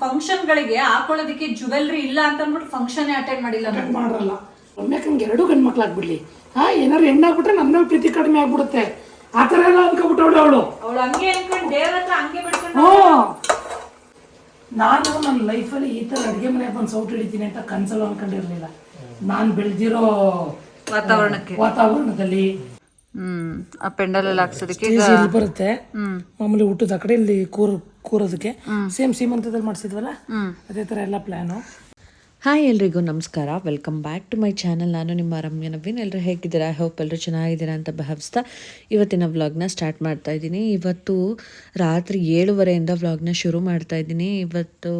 Function ಗಳಿಗೆ ಹಾಕೊಳ್ಳೋದಕ್ಕೆ jewellery ಇಲ್ಲ ಅಂತ ಅಂದ್ಬಿಟ್ಟು ಫಂಕ್ಷನ್ ಅಟೆಂಡ್ ಮಾಡಿಲ್ಲ ನಾನು. ಮಾಡ್ರಲ್ಲ ಮಾಡಲ್ಲ. ಒಮ್ಮೆಕಂಗೆ ಎರಡು ಗಂಡು ಮಕ್ಳು ಆಗ್ಬಿಡ್ಲಿ ಹಾ ಏನಾರು ಹೆಣ್ಣಾಗ್ಬಿಟ್ರೆ ನನ್ನ ಮೇಲೆ ಪ್ರೀತಿ ಕಡಿಮೆ ಆಗ್ಬಿಡುತ್ತೆ. ಆ ಥರ ಎಲ್ಲ ಅನ್ಕೊಬಿಟ್ಟವಳು ಅವಳು. ಅವಳು ಹಂಗೆ ಅನ್ಕೊಂಡು ದೇವ್ರ ಹತ್ರ ಹಂಗೆ ಬಿಡ್ಕೊಂಡು ಹ್ಞೂ ನಾನು ನನ್ನ ಲೈಫಲ್ಲಿ ಈ ಥರ ಅಡುಗೆ ಮನೆ ಬಂದು ಸೌಟ್ ಹಿಡಿತೀನಿ ಅಂತ ಕನ್ಸಲ್ಲೂ ಅನ್ಕೊಂಡಿರ್ಲಿಲ್ಲ. ನಾನು ಬೆಳೆದಿರೋ ವಾತಾವರಣಕ್ಕೆ. ವಾತಾವರಣದಲ್ಲಿ ಆ ಪೆಂಡಲ್ ಎಲ್ಲ ಹಾಕ್ಸೋದಕ್ಕೆ ಇಲ್ಲಿ ಬರುತ್ತೆ. ಮಾಮೂಲಿ ಊಟದ ಆ ಕಡೆ ಇಲ್ಲಿ ಕೂರ್ ಕೂರೋದಕ್ಕೆ. ಸೇಮ್ ಸೀಮಂತದಲ್ಲಿ ಮಾಡಿಸಿದ್ವಲ್ಲ? ಅದೇ ಥರ ಎಲ್ಲ ಪ್ಲ್ಯಾನು ಹಾಯ್ ಎಲ್ರಿಗೂ ನಮಸ್ಕಾರ. Welcome back to my channel ನಾನು ನಿಮ್ಮ ರಮ್ಯ ನವೀನ್. ಎಲ್ಲರೂ ಹೇಗಿದ್ದೀರಾ? ಐ ಹೋಪ್ ಎಲ್ಲರೂ ಚೆನ್ನಾಗಿದ್ದೀರಾ ಅಂತ ಭಾವಿಸ್ತಾ ಇವತ್ತಿನ ವ್ಲಾಗ್ನ ಸ್ಟಾರ್ಟ್ ಮಾಡ್ತಾ ಇದ್ದೀನಿ. ಇವತ್ತು ರಾತ್ರಿ ಏಳುವರೆಯಿಂದ ವ್ಲಾಗ್ನ ಶುರು ಮಾಡ್ತಾ ಇದ್ದೀನಿ. ಇವತ್ತು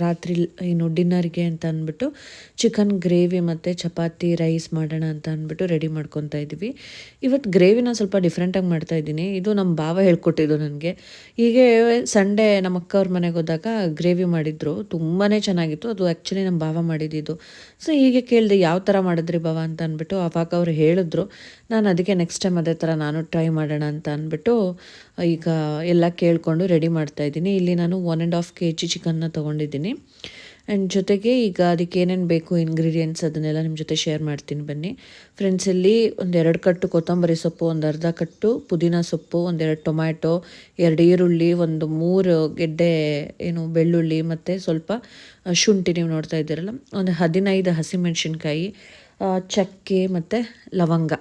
ರಾತ್ರಿ ಏನು ಡಿನ್ನರ್ಗೆ ಅಂತ ಅಂದ್ಬಿಟ್ಟು ಚಿಕನ್ ಗ್ರೇವಿ ಮತ್ತು ಚಪಾತಿ, ರೈಸ್ ಮಾಡೋಣ ಅಂತ ಅಂದ್ಬಿಟ್ಟು ರೆಡಿ ಮಾಡ್ಕೊತಾ ಇದ್ದೀವಿ. ಇವತ್ತು ಗ್ರೇವಿನ ಸ್ವಲ್ಪ ಡಿಫ್ರೆಂಟಾಗಿ ಮಾಡ್ತಾ ಇದ್ದೀನಿ. ಇದು ನಮ್ಮ ಭಾವ ಹೇಳ್ಕೊಟ್ಟಿದ್ದು ನನಗೆ. ಹೀಗೆ ಸಂಡೇ ನಮ್ಮ ಅಕ್ಕ ಅವ್ರ ಮನೆಗೆ ಹೋದಾಗ ಗ್ರೇವಿ ಮಾಡಿದ್ರು. ತುಂಬಾ ಚೆನ್ನಾಗಿತ್ತು. ಅದು ಆ್ಯಕ್ಚುಲಿ ನಮ್ಮ ಭಾವ ಮಾಡಿದ್ದು ಸೊ ಹೀಗೆ ಕೇಳಿದೆ, ಯಾವ ಥರ ಮಾಡಿದ್ರಿ ಭಾವ? ಅಂತ ಅಂದ್ಬಿಟ್ಟು ಅವಾಗ ಅವ್ರು ಹೇಳಿದ್ರು. ನಾನು ಅದಕ್ಕೆ ನೆಕ್ಸ್ಟ್ ಟೈಮ್ ಅದೇ ಥರ ನಾನು ಟ್ರೈ ಮಾಡೋಣ ಅಂತ ಅಂದ್ಬಿಟ್ಟು ಈಗ ಎಲ್ಲ ಕೇಳಿಕೊಂಡು ರೆಡಿ ಮಾಡ್ತಾ ಇದ್ದೀನಿ. ಇಲ್ಲಿ ನಾನು one and half K G ಚಿಕನ್ನ ತೊಗೊಂಡಿದ್ದೀನಿ. ಆ್ಯಂಡ್ ಜೊತೆಗೆ ಈಗ ಅದಕ್ಕೆ ಏನೇನು ಬೇಕು ಇಂಗ್ರೀಡಿಯೆಂಟ್ಸ್ ಅದನ್ನೆಲ್ಲ ನಿಮ್ಮ ಜೊತೆ ಶೇರ್ ಮಾಡ್ತೀನಿ ಬನ್ನಿ. ಫ್ರೆಂಡ್ಸ್ ಇಲ್ಲಿ ಒಂದೆರಡು ಕಟ್ಟು ಕೊತ್ತಂಬರಿ ಸೊಪ್ಪು, ಒಂದು ಅರ್ಧ ಕಟ್ಟು ಪುದೀನ ಸೊಪ್ಪು, ಒಂದೆರಡು ಟೊಮ್ಯಾಟೊ, ಎರಡು ಈರುಳ್ಳಿ, ಒಂದು ಮೂರು ಗೆಡ್ಡೆ ಏನು ಬೆಳ್ಳುಳ್ಳಿ ಮತ್ತು ಸ್ವಲ್ಪ ಶುಂಠಿ ನೀವು ನೋಡ್ತಾ ಇದ್ದೀರಲ್ಲ, ಒಂದು ಹದಿನೈದು ಹಸಿಮೆಣಸಿನ್ಕಾಯಿ ಚಕ್ಕೆ ಮತ್ತು ಲವಂಗ.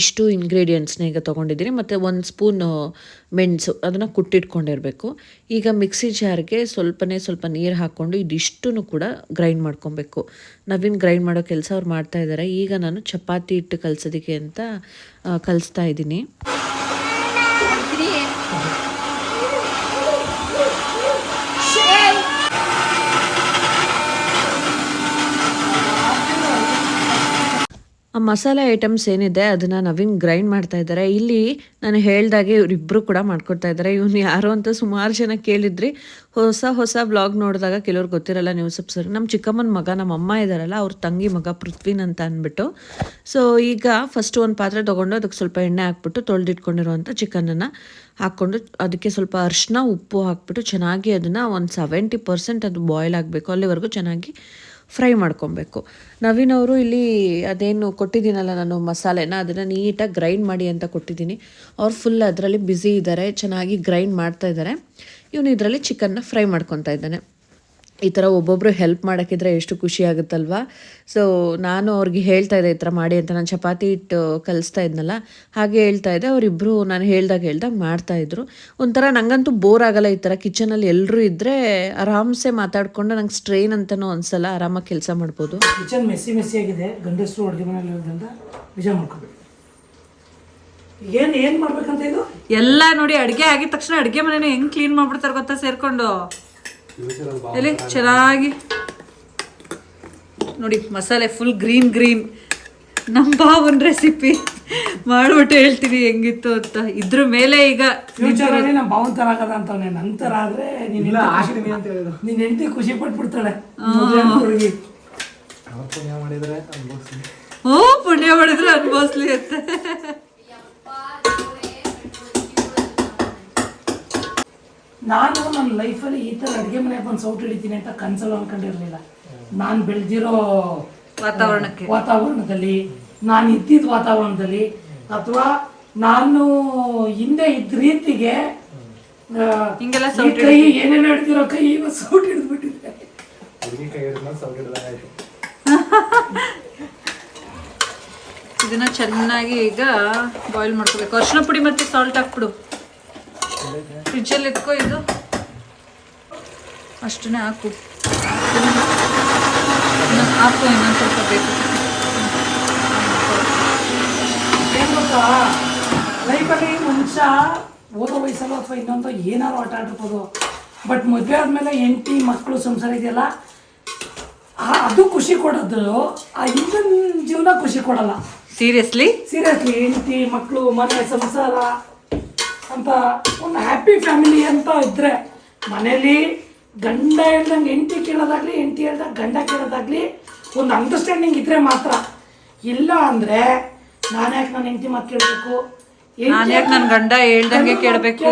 ಇಷ್ಟು ಇಂಗ್ರೀಡಿಯೆಂಟ್ಸ್ನ ಈಗ ತೊಗೊಂಡಿದ್ದೀನಿ. ಮತ್ತು ಒಂದು ಸ್ಪೂನು ಮೆಣಸು ಅದನ್ನು ಕುಟ್ಟಿಟ್ಕೊಂಡಿರಬೇಕು. ಈಗ ಮಿಕ್ಸಿ ಜಾರ್ಗೆ ಸ್ವಲ್ಪನೇ ಸ್ವಲ್ಪ ನೀರು ಹಾಕ್ಕೊಂಡು ಇದಿಷ್ಟು ಕೂಡ ಗ್ರೈಂಡ್ ಮಾಡ್ಕೊಬೇಕು. ನವೀನ್ ಗ್ರೈಂಡ್ ಮಾಡೋ ಕೆಲಸ ಅವ್ರು ಮಾಡ್ತಾ ಇದ್ದಾರೆ ಈಗ ನಾನು ಚಪಾತಿ ಹಿಟ್ಟು ಕಲಸೋದಕ್ಕೆ ಅಂತ ಕಲಿಸ್ತಾ ಇದ್ದೀನಿ. ಆ ಮಸಾಲೆ ಐಟಮ್ಸ್ ಏನಿದೆ, ಅದನ್ನು ನವೀನ್ ಗ್ರೈಂಡ್ ಮಾಡ್ತಾ ಇದ್ದಾರೆ ಇಲ್ಲಿ ನಾನು ಹೇಳ್ದಾಗೆ ಇವರಿಬ್ಬರು ಕೂಡ ಮಾಡ್ಕೊಡ್ತಾ ಇದ್ದಾರೆ ಇವನು ಯಾರು ಅಂತ ಸುಮಾರು ಜನ ಕೇಳಿದ್ರಿ. ಹೊಸ ಹೊಸ ವ್ಲಾಗ್ ನೋಡಿದಾಗ ಕೆಲವ್ರು ಗೊತ್ತಿರಲ್ಲ ನೀವು ಸಬ್ಸರ್ ನಮ್ಮ ಚಿಕ್ಕಮ್ಮನ ಮಗ ನಮ್ಮ ಅಮ್ಮ ಇದ್ದಾರಲ್ಲ ಅವ್ರ ತಂಗಿ ಮಗ ಪೃಥ್ವಿನ್ ಅಂತ ಅಂದ್ಬಿಟ್ಟು ಸೊ ಈಗ ಫಸ್ಟ್ ಒಂದು ಪಾತ್ರೆ ತೊಗೊಂಡು ಅದಕ್ಕೆ ಸ್ವಲ್ಪ ಎಣ್ಣೆ ಹಾಕ್ಬಿಟ್ಟು ತೊಳೆದಿಟ್ಕೊಂಡಿರುವಂಥ ಚಿಕನನ್ನು ಹಾಕ್ಕೊಂಡು ಅದಕ್ಕೆ ಸ್ವಲ್ಪ ಅರಿಶಿನ ಉಪ್ಪು ಹಾಕ್ಬಿಟ್ಟು ಚೆನ್ನಾಗಿ ಅದನ್ನು ಒಂದು ಸೆವೆಂಟಿ ಪರ್ಸೆಂಟ್ ಅದು ಬಾಯ್ಲ್ ಆಗಬೇಕು. ಅಲ್ಲಿವರೆಗೂ ಚೆನ್ನಾಗಿ ಫ್ರೈ ಮಾಡ್ಕೊಬೇಕು. ನವೀನ್ ಅವರು ಇಲ್ಲಿ ಅದೇನು ಕೊಟ್ಟಿದ್ದೀನಲ್ಲ ನಾನು ಮಸಾಲೆನ, ಅದನ್ನು ನೀಟಾಗಿ ಗ್ರೈಂಡ್ ಮಾಡಿ ಅಂತ ಕೊಟ್ಟಿದ್ದೀನಿ. ಅವ್ರು ಫುಲ್ ಅದರಲ್ಲಿ ಬ್ಯುಸಿ ಇದ್ದಾರೆ, ಚೆನ್ನಾಗಿ ಗ್ರೈಂಡ್ ಮಾಡ್ತಾ ಇದ್ದಾರೆ. ಇವನು ಇದರಲ್ಲಿ ಚಿಕನ್ನ ಫ್ರೈ ಮಾಡ್ಕೊತಾ ಇದ್ದಾನೆ. ಈ ಥರ ಒಬ್ಬೊಬ್ಬರು ಹೆಲ್ಪ್ ಮಾಡೋಕ್ಕಿದ್ರೆ ಎಷ್ಟು ಖುಷಿ ಆಗುತ್ತಲ್ವಾ? ಸೊ ನಾನು ಅವ್ರಿಗೆ ಹೇಳ್ತಾ ಇದ್ದೆ ಈ ಥರ ಮಾಡಿ ಅಂತ. ನಾನು ಚಪಾತಿ ಇಟ್ಟು ಕಲಿಸ್ತಾ ಇದ್ನಲ್ಲ ಹಾಗೆ ಹೇಳ್ತಾ ಇದ್ದೆ. ಅವರಿಬ್ಬರು ನಾನು ಹೇಳ್ದಾಗ ಹೇಳ್ದಾಗ ಮಾಡ್ತಾಯಿದ್ರು ಒಂಥರ ನಂಗಂತೂ ಬೋರ್ ಆಗಲ್ಲ ಈ ಥರ. ಕಿಚನಲ್ಲಿ ಎಲ್ಲರೂ ಇದ್ದರೆ ಆರಾಮ್ಸೆ ಮಾತಾಡಿಕೊಂಡು ನಂಗೆ ಸ್ಟ್ರೈನ್ ಅಂತಲೂ ಅನ್ಸಲ್ಲ. ಆರಾಮಾಗಿ ಕೆಲಸ ಮಾಡ್ಬೋದು. ಕಿಚನ್ ಮೆಸ್ಸಿ ಮೆಸ್ಸಿ ಆಗಿದೆ. ಗಂಡಸರು ಅಡುಗೆ ಮನೆಯಲ್ಲಿ ನಿಜ ಮಾಡ್ಕೋಬೇಕು. ಏನು ಏನು ಮಾಡ್ಬೇಕಂತ ಇದು? ಎಲ್ಲ ನೋಡಿ ಅಡುಗೆ ಆಗಿದ ತಕ್ಷಣ ಅಡುಗೆ ಮನೇನ ಹೆಂಗ್ ಕ್ಲೀನ್ ಮಾಡ್ಬಿಡ್ತಾರೆ ಗೊತ್ತಾ ಸೇರ್ಕೊಂಡು? ಎಲ್ಲಿ ಚೆನ್ನಾಗಿ. ನೋಡಿ ಮಸಾಲೆ ಫುಲ್ ಗ್ರೀನ್ ಗ್ರೀನ್ ನಮ್ಮ ಒಂದು ರೆಸಿಪಿ ಮಾಡ್ಬಿಟ್ಟು ಹೇಳ್ತೀನಿ ಹೆಂಗಿತ್ತು ಅಂತ. ಇದ್ರ ಮೇಲೆ ಈಗ ಫ್ಯೂಚರಲ್ಲಿ ನಮ್ಮ ಭಾವನ್ ಆಗದ ಅಂತವನೆ. ನಂತರ ಆದ್ರೆ ನೀನ್ ನಿನ್ನ ಹೆಂಡತಿ ಖುಷಿ ಪಟ್ಬಿಡ್ತಾಳೆ. ಹುಡುಗಿ ಹ್ಞೂ ಪುಣ್ಯ ಮಾಡಿದ್ರೆ ಅನ್ಭವಿಸ್ಲಿ ಅಂತ. ನಾನು ನನ್ನ ಲೈಫಲ್ಲಿ ಈ ಥರ ಅಡುಗೆ ಮನೆ ಬಂದು ಸೌಟ್ ಹಿಡಿತೀನಿ ಅಂತ ಕನ್ಸಲು ಅನ್ಕೊಂಡಿರ್ಲಿಲ್ಲ. ನಾನು ಬೆಳೆದಿರೋ ವಾತಾವರಣಕ್ಕೆ. ವಾತಾವರಣದಲ್ಲಿ ನಾನು ಇದ್ದಿದ್ದ ವಾತಾವರಣದಲ್ಲಿ ಅಥವಾ ನಾನು ಹಿಂದೆ ಇದ್ದ ರೀತಿಗೆ ಕೈ ಏನೇನು ಹಿಡ್ದಿರೋ ಕೈ ಇವತ್ತು ಸೌಟ್ ಹಿಡಿದ್ಬಿಟ್ಟಿದೆ. ಇದನ್ನ ಚೆನ್ನಾಗಿ ಈಗ ಬಾಯ್ಲ್ ಮಾಡ್ಕೋಬೇಕು. ಅರ್ಶಿನ ಪುಡಿ ಮತ್ತೆ ಸಾಲ್ಟ್ ಹಾಕ್ಬಿಡು. ಫ್ರಿಜ್ಜಲ್ಲಿ ಎತ್ಕೋ ಇದು. ಅಷ್ಟನ್ನೇ ಹಾಕು. ಹಾಕು ಇನ್ನೊಂದು ಸ್ವಲ್ಪ ಬೇಕು. ಲೈಫಲ್ಲಿ ಮನುಷ್ಯ ಓದೋ ವಯಸ್ಸಲ್ಲೋ ಅಥವಾ ಇನ್ನೊಂದು ಏನಾದ್ರು ಆಟ ಆಡಿರ್ಬೋದು ಬಟ್ ಮದುವೆ ಆದಮೇಲೆ ಹೆಂಡತಿ ಮಕ್ಕಳು ಸಂಸಾರ ಇದೆಯಲ್ಲ ಅದು ಖುಷಿ ಕೊಡೋದು. ಆ ಹಿಂದಿನ ಜೀವನ ಖುಷಿ ಕೊಡಲ್ಲ. ಸೀರಿಯಸ್ಲಿ ಸೀರಿಯಸ್ಲಿ ಹೆಂಡತಿ ಮಕ್ಕಳು ಮನೆ ಸಂಸಾರ ಅಂತ ಒಂದು ಹ್ಯಾಪಿ ಫ್ಯಾಮಿಲಿ ಅಂತ ಇದ್ದರೆ ಮನೇಲಿ ಗಂಡ ಹೇಳ್ದಂಗೆ ಹೆಂಡತಿ ಕೇಳೋದಾಗ್ಲಿ ಹೆಂಡತಿ ಹೇಳ್ದಾಗ ಗಂಡ ಕೇಳೋದಾಗ್ಲಿ ಒಂದು ಅಂಡರ್ಸ್ಟ್ಯಾಂಡಿಂಗ್ ಇದ್ದರೆ ಮಾತ್ರ. ಇಲ್ಲ ಅಂದರೆ ನಾನು ಯಾಕೆ ನನ್ನ ಹೆಂಡತಿ ಮಾತು ಕೇಳಬೇಕು? ಯಾಕೆ ನನ್ ಗಂಡ ಹೇಳ್ದಂಗೆ ಕೇಳಬೇಕು?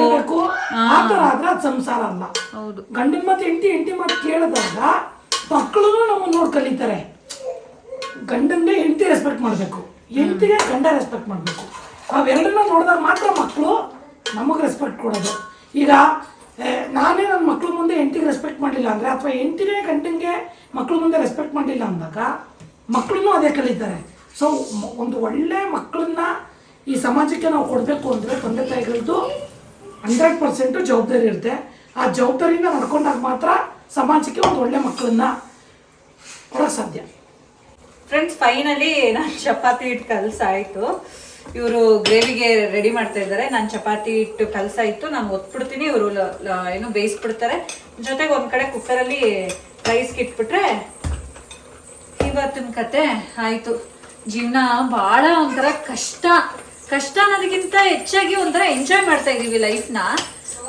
ಆ ಥರ ಆದರೆ ಅದು ಸಂಸಾರ ಅಲ್ಲ. ಹೌದು. ಗಂಡನ ಮತ್ತೆ ಹೆಂಡತಿ ಹೆಂಡತಿ ಮಾತು ಕೇಳಿದಾಗ ಮಕ್ಕಳು ನಮ್ಮನ್ನು ನೋಡಿ ಕಲಿತಾರೆ. ಗಂಡನೇ ಹೆಂಡತಿ ರೆಸ್ಪೆಕ್ಟ್ ಮಾಡಬೇಕು. ಹೆಂಡತಿಗೆ ಗಂಡ ರೆಸ್ಪೆಕ್ಟ್ ಮಾಡಬೇಕು. ಅವೆರಡನ್ನ ನೋಡಿದಾಗ ಮಾತ್ರ ಮಕ್ಕಳು ನಮಗೆ ರೆಸ್ಪೆಕ್ಟ್ ಕೊಡೋದು. ಈಗ ನಾನೇ ನನ್ನ ಮಕ್ಳ ಮುಂದೆ ಹೆಂಡತಿಗೆ ರೆಸ್ಪೆಕ್ಟ್ ಮಾಡಲಿಲ್ಲ ಅಂದರೆ ಅಥವಾ ಹೆಂಡತಿನೇ ಗಂಡನಿಗೆ ಮಕ್ಳ ಮುಂದೆ ರೆಸ್ಪೆಕ್ಟ್ ಮಾಡಲಿಲ್ಲ ಅಂದಾಗ ಮಕ್ಕಳನ್ನೂ ಅದೇ ಕಲಿತಾರೆ. ಸೊ ಒಂದು ಒಳ್ಳೆ ಮಕ್ಕಳನ್ನ ಈ ಸಮಾಜಕ್ಕೆ ನಾವು ಕೊಡಬೇಕು ಅಂದರೆ ತಂದೆ ತಾಯಿಗಳದ್ದು ಹಂಡ್ರೆಡ್ ಪರ್ಸೆಂಟು ಜವಾಬ್ದಾರಿ ಇರುತ್ತೆ. ಆ ಜವಾಬ್ದಾರಿಯಿಂದ ನಡ್ಕೊಂಡಾಗ ಮಾತ್ರ ಸಮಾಜಕ್ಕೆ ಒಂದು ಒಳ್ಳೆ ಮಕ್ಕಳನ್ನ ಕೊಡೋಕ್ಕೆ ಸಾಧ್ಯ. ಫ್ರೆಂಡ್ಸ್ ಫೈನಲಿ ನಾನು ಚಪಾತಿ ಹಿಟ್ಟು ಕಲ್ಸಾಯ್ತು. ಇವರು ಗ್ರೇವಿಗೆ ರೆಡಿ ಮಾಡ್ತಾ ಇದ್ದಾರೆ. ನಾನು ಚಪಾತಿ ಇಟ್ಟು ಕೆಲಸ ಇತ್ತು. ನಾನು ಒತ್ಬಿಡ್ತೀನಿ. ಇವರು ಏನು ಬೇಯಿಸ್ಬಿಡ್ತಾರೆ. ಜೊತೆಗೆ ಒಂದ್ ಕಡೆ ಕುಕ್ಕರಲ್ಲಿ ರೈಸ್ಗೆ ಇಟ್ಬಿಟ್ರೆ ಇವತ್ತಿನ ಕತೆ ಆಯ್ತು. ಜೀವನ ಬಹಳ ಒಂಥರ ಕಷ್ಟ. ಕಷ್ಟ ಅನ್ನೋದಕ್ಕಿಂತ ಹೆಚ್ಚಾಗಿ ಒಂಥರ ಎಂಜಾಯ್ ಮಾಡ್ತಾ ಇದೀವಿ ಲೈಫ್ನ